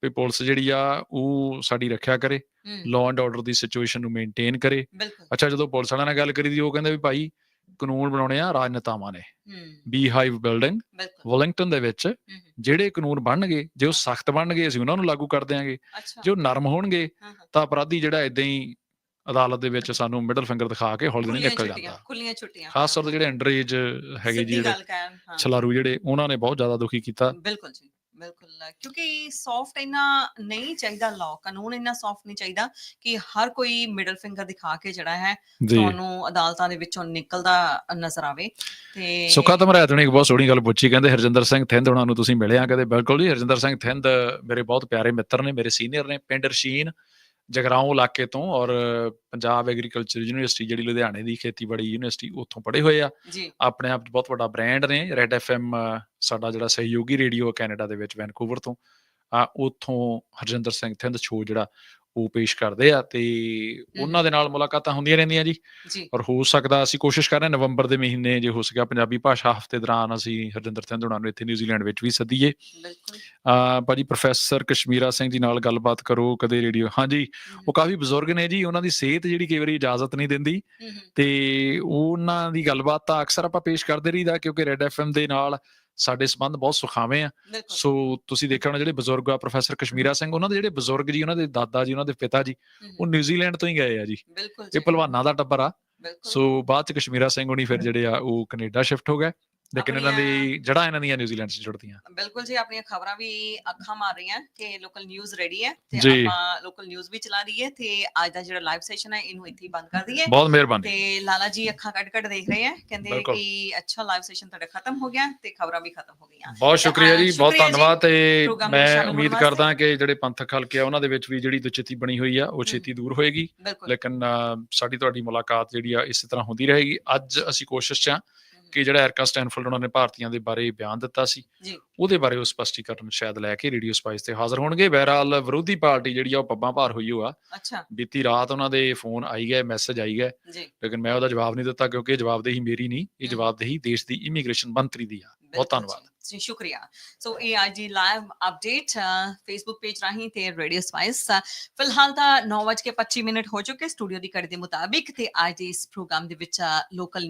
ਵੀ ਪੁਲਿਸ ਜਿਹੜੀ ਆ ਉਹ ਸਾਡੀ ਰੱਖਿਆ ਕਰੇ ਲਾਅ ਐਂਡ ਆਰਡਰ ਦੀ ਸਿਚੁਏਸ਼ਨ ਨੂੰ ਮੇਨਟੇਨ ਕਰੇ। ਅੱਛਾ ਜਦੋਂ ਪੁਲਿਸ ਵਾਲਿਆਂ ਨਾਲ ਗੱਲ ਕਰੀ ਦੀ ਉਹ ਕਹਿੰਦੇ ਵੀ ਭਾਈ ਕਾਨੂੰਨ ਬਣਾਉਣੇ ਆ ਰਾਜਨੇਤਾਵਾਂ ਨੇ। ਬੀ ਹਾਈਵ ਬਿਲਡਿੰਗ ਵਲਿੰਗਟਨ ਦੇ ਵਿੱਚ ਜਿਹੜੇ ਕਾਨੂੰਨ ਬਣਨਗੇ ਜੇ ਉਹ ਸਖਤ ਬਣਨਗੇ ਅਸੀਂ ਉਹਨਾਂ ਨੂੰ ਲਾਗੂ ਕਰ ਅੱਛਾ। ਜੇ ਉਹ ਨਰਮ ਹੋਣਗੇ। ਤਾਂ ਅਪਰਾਧੀ ਜਿਹੜਾ ਇਦਾਂ ਹੀ ਅਦਾਲਤ ਦੇ ਵਿੱਚ ਸਾਨੂੰ ਮਿਡਲ ਫਿੰਗਰ ਦਿਖਾ ਕੇ ਹੌਲੀ ਖੁੱਲੀਆਂ ਨਿਕਲ ਜਾਂਦਾ। ਖੁੱਲੀਆਂ ਛੁੱਟੀਆਂ ਖਾਸ ਤੌਰ ਤੇ ਜਿਹੜੇ ਅੰਡਰ ਏਜ ਹੈਗੇ ਜੀ ਜਿਹੜੇ ਛਲਾਰੂ ਜਿਹੜੇ ਉਹਨਾਂ ਨੇ ਬਹੁਤ ਜ਼ਿਆਦਾ ਦੁਖੀ ਕੀਤਾ। ਬਿਲਕੁਲ ਜੀ ਬਿਲਕੁਲ। ਕਿਉਂਕਿ ਸੌਫਟ ਇੰਨਾ ਨਹੀਂ ਚਾਹੀਦਾ ਲਾਅ ਕਾਨੂੰਨ ਇੰਨਾ ਸੌਫਟ ਨਹੀਂ ਚਾਹੀਦਾ ਕਿ ਹਰ ਕੋਈ ਮਿਡਲ ਫਿੰਗਰ ਦਿਖਾ ਕੇ ਜਿਹੜਾ ਹੈ ਤੁਹਾਨੂੰ ਅਦਾਲਤਾਂ ਦੇ ਵਿੱਚੋਂ ਨਿਕਲਦਾ ਨਜ਼ਰ ਆਵੇ। ਤੇ ਸੁੱਖਾ ਤਮਰਾਤ ਨੇ ਇੱਕ ਬਹੁਤ ਸੋਹਣੀ ਗੱਲ ਪੁੱਛੀ ਕਹਿੰਦੇ ਹਰਜਿੰਦਰ ਸਿੰਘ ਥਿੰਦ ਉਹਨਾਂ ਨੂੰ ਤੁਸੀਂ ਮਿਲਿਆ ਕਹਿੰਦੇ ਬਿਲਕੁਲ ਜੀ ਹਰਜਿੰਦਰ ਸਿੰਘ ਥਿੰਦ ਮੇਰੇ ਬਹੁਤ ਪਿਆਰੇ ਮਿੱਤਰ ਨੇ ਮੇਰੇ ਸੀਨੀਅਰ ਨੇ ਪਿੰਡ ਰਸ਼ੀਨ ਜਗਰਾਉਂ ਇਲਾਕੇ ਤੋਂ ਔਰ ਪੰਜਾਬ ਐਗਰੀਕਲਚਰ ਯੂਨੀਵਰਸਿਟੀ ਜਿਹੜੀ ਲੁਧਿਆਣੇ ਦੀ ਖੇਤੀਬਾੜੀ ਯੂਨੀਵਰਸਿਟੀ ਉੱਥੋਂ ਪੜ੍ਹੇ ਹੋਏ ਆ। ਆਪਣੇ ਆਪ 'ਚ ਬਹੁਤ ਵੱਡਾ ਬ੍ਰਾਂਡ ਨੇ ਰੈਡ ਐਫਐਮ ਸਾਡਾ ਜਿਹੜਾ ਸਹਿਯੋਗੀ ਰੇਡੀਓ ਕੈਨੇਡਾ ਦੇ ਵਿੱਚ ਵੈਨਕੂਵਰ ਤੋਂ। ਆ ਉੱਥੋਂ ਹਰਜਿੰਦਰ ਸਿੰਘ ਥਿੰਦ ਸ਼ੋਅ ਜਿਹੜਾ ਉਹ ਪੇਸ਼ ਕਰਦੇ ਆ ਤੇ ਉਹਨਾਂ ਦੇ ਨਾਲ ਮੁਲਾਕਾਤਾਂ ਹੁੰਦੀਆਂ ਰਹਿੰਦੀਆਂ ਜੀ। ਔਰ ਹੋ ਸਕਦਾ ਅਸੀਂ ਕੋਸ਼ਿਸ਼ ਕਰ ਰਹੇ ਹਾਂ ਨਵੰਬਰ ਦੇ ਮਹੀਨੇ ਜੇ ਹੋ ਸਕਿਆ ਪੰਜਾਬੀ ਭਾਸ਼ਾ ਹਫ਼ਤੇ ਦੌਰਾਨ ਅਸੀਂ ਹਰਜਿੰਦਰ ਸਿੰਘ ਹੋਣਾ ਨੂੰ ਇੱਥੇ ਨਿਊਜ਼ੀਲੈਂਡ ਵਿੱਚ ਵੀ ਸੱਦੀਏ। ਬਿਲਕੁਲ। ਆ ਭਾਜੀ ਪ੍ਰੋਫੈਸਰ ਕਸ਼ਮੀਰਾ ਸਿੰਘ ਜੀ ਨਾਲ ਗੱਲਬਾਤ ਕਰੋ ਕਦੇ ਰੇਡੀਓ ਹਾਂਜੀ ਉਹ ਕਾਫੀ ਬਜ਼ੁਰਗ ਨੇ ਜੀ ਉਹਨਾਂ ਦੀ ਸਿਹਤ ਜਿਹੜੀ ਕਈ ਵਾਰੀ ਇਜਾਜ਼ਤ ਨਹੀਂ ਦਿੰਦੀ। ਤੇ ਉਹਨਾਂ ਦੀ ਗੱਲਬਾਤ ਤਾਂ ਅਕਸਰ ਆਪਾਂ ਪੇਸ਼ ਕਰਦੇ ਰਹੀਦਾ ਕਿਉਂਕਿ ਰੈਡ ਐਫਐਮ ਦੇ ਨਾਲ ਸਾਡੇ ਸਬੰਧ ਬਹੁਤ ਸੁਖਾਵੇਂ ਆ। ਸੋ ਤੁਸੀਂ ਦੇਖਿਆ ਹੋਣਾ ਜਿਹੜੇ ਬਜ਼ੁਰਗ ਆ ਪ੍ਰੋਫੈਸਰ ਕਸ਼ਮੀਰਾ ਸਿੰਘ ਉਹਨਾਂ ਦੇ ਜਿਹੜੇ ਬਜ਼ੁਰਗ ਜੀ ਉਹਨਾਂ ਦੇ ਦਾਦਾ ਜੀ ਉਹਨਾਂ ਦੇ ਪਿਤਾ ਜੀ ਉਹ ਨਿਊਜ਼ੀਲੈਂਡ ਤੋਂ ਹੀ ਗਏ ਆ ਜੀ। ਇਹ ਪਹਿਲਵਾਨਾਂ ਦਾ ਟੱਬਰ ਆ। ਸੋ ਬਾਅਦ ਚ ਕਸ਼ਮੀਰਾ ਸਿੰਘ ਹੋਣੀ ਫਿਰ ਜਿਹੜੇ ਆ ਉਹ ਕੈਨੇਡਾ ਸ਼ਿਫਟ ਹੋ ਗਏ। ਲੇਕਿਨ ਇਹਨਾਂ ਦੀ ਜੜਾ ਇਹਨਾਂ ਦੀਆਂ ਨਿਊਜ਼ੀਲੈਂਡ 'ਚ ਜੁੜਦੀਆਂ? ਬਿਲਕੁਲ ਜੀ ਆਪਣੀਆਂ ਖਬਰਾਂ ਵੀ ਅੱਖਾਂ ਮਾਰ ਰਹੀਆਂ ਕਿ ਲੋਕਲ ਨਿਊਜ਼ ਰੈਡੀ ਹੈ ਤੇ। ਆਪਾਂ ਲੋਕਲ ਨਿਊਜ਼ ਵੀ ਚਲਾ ਹੈ ਤੇ ਅੱਜ ਦਾ ਜਿਹੜਾ ਲਾਈਵ ਸੈਸ਼ਨ ਹੈ ਇਹਨੂੰ ਇੱਥੇ ਹੀ ਬੰਦ ਕਰ ਦਈਏ। ਬਹੁਤ ਮਿਹਰਬਾਨੀ। ਤੇ ਲਾਲਾ ਜੀ ਅੱਖਾਂ ਕੱਢ ਕੱਢ ਦੇਖ ਰਹੇ ਆ ਕਹਿੰਦੇ। ਕਿ ਅੱਛਾ ਲਾਈਵ ਸੈਸ਼ਨ ਤੁਹਾਡਾ ਖਤਮ ਹੋ ਗਿਆ ਤੇ ਖਬਰਾਂ ਵੀ ਖਤਮ ਹੋ ਗਈਆਂ। ਬਹੁਤ ਸ਼ੁਕਰੀਆ ਜੀ ਬਹੁਤ ਧੰਨਵਾਦ ਤੇ ਮੈਂ ਉਮੀਦ। ਕਰਦਾ ਕਿ ਜਿਹੜੇ ਪੰਥਕ ਹਲਕੇ ਆ ਉਹਨਾਂ ਦੇ ਵਿੱਚ ਵੀ ਜਿਹੜੀ ਦੁਚਿੱਤੀ ਬਣੀ ਹੋਈ ਆ ਉਹ ਛੇਤੀ ਦੂਰ ਹੋਏਗੀ। ਲੇਕਿਨ ਸਾਡੀ ਤੁਹਾਡੀ ਮੁਲਾਕਾਤ ਜਿਹੜੀ ਆ ਇਸੇ ਤਰ੍ਹਾਂ ਹੁੰਦੀ ਰਹੇਗੀ। ਅੱਜ ਅਸੀਂ ਕੋਸ਼ਿਸ਼ 'ਚ ਆ ਕਿ ਜਿਹੜਾ ਐਰਕਾ ਸਟੈਨਫੋਰਡ ਉਹਨਾਂ ਨੇ ਭਾਰਤੀਆਂ ਦੇ ਬਾਰੇ ਬਿਆਨ ਦਿੱਤਾ ਸੀ। ਜੀ। ਉਹਦੇ ਬਾਰੇ ਉਹ ਸਪਸ਼ਟੀਕਰਨ ਸ਼ਾਇਦ ਲੈ ਕੇ ਰੇਡੀਓ ਸਪਾਈਸ ਤੇ ਹਾਜ਼ਰ ਹੋਣਗੇ। ਬਹਰਹਾਲ ਵਿਰੋਧੀ ਪਾਰਟੀ ਜਿਹੜੀ ਆ ਉਹ ਪੱਬਾਂ ਭਾਰ ਹੋਈ ਹੋਆ। ਅੱਛਾ। ਬੀਤੀ ਰਾਤ ਉਹਨਾਂ ਦੇ ਫੋਨ ਆਈ ਗਏ ਮੈਸੇਜ ਆਈ ਗਏ। ਜੀ। ਲੇਕਿਨ ਮੈਂ ਉਹਦਾ ਜਵਾਬ ਨਹੀਂ ਦਿੱਤਾ ਕਿਉਂਕਿ ਇਹ ਜਵਾਬਦੇਹੀ ਮੇਰੀ ਨਹੀਂ ਇਹ। ਜਵਾਬਦੇਹੀ ਦੇਸ਼ ਦੀ ਇਮੀਗ੍ਰੇਸ਼ਨ ਮੰਤਰੀ ਦੀ ਆ। ਬਹੁਤ ਧੰਨਵਾਦ। ਜੀ ਸ਼ੁਕਰੀਆ। ਸੋ ਇਹ ਅੱਜ ਦੀ ਲਾਈਵ ਅਪਡੇਟ ਫੇਸਬੁੱਕ ਪੇਜ ਰਾਹੀਂ ਤੇ ਰੇਡੀਓ ਸਪਾਈਸ। ਫਿਲਹਾਲ ਤਾਂ 9:25 ਮਿੰਟ ਹੋ ਚੁੱਕੇ ਸਟੂਡੀਓ ਦੀ ਘੜੀ ਦੇ ਮੁਤਾਬਿਕ ਤੇ ਅੱਜ ਇਸ ਪ੍ਰੋਗਰਾਮ ਦੇ ਵਿੱਚ ਲੋਕਲ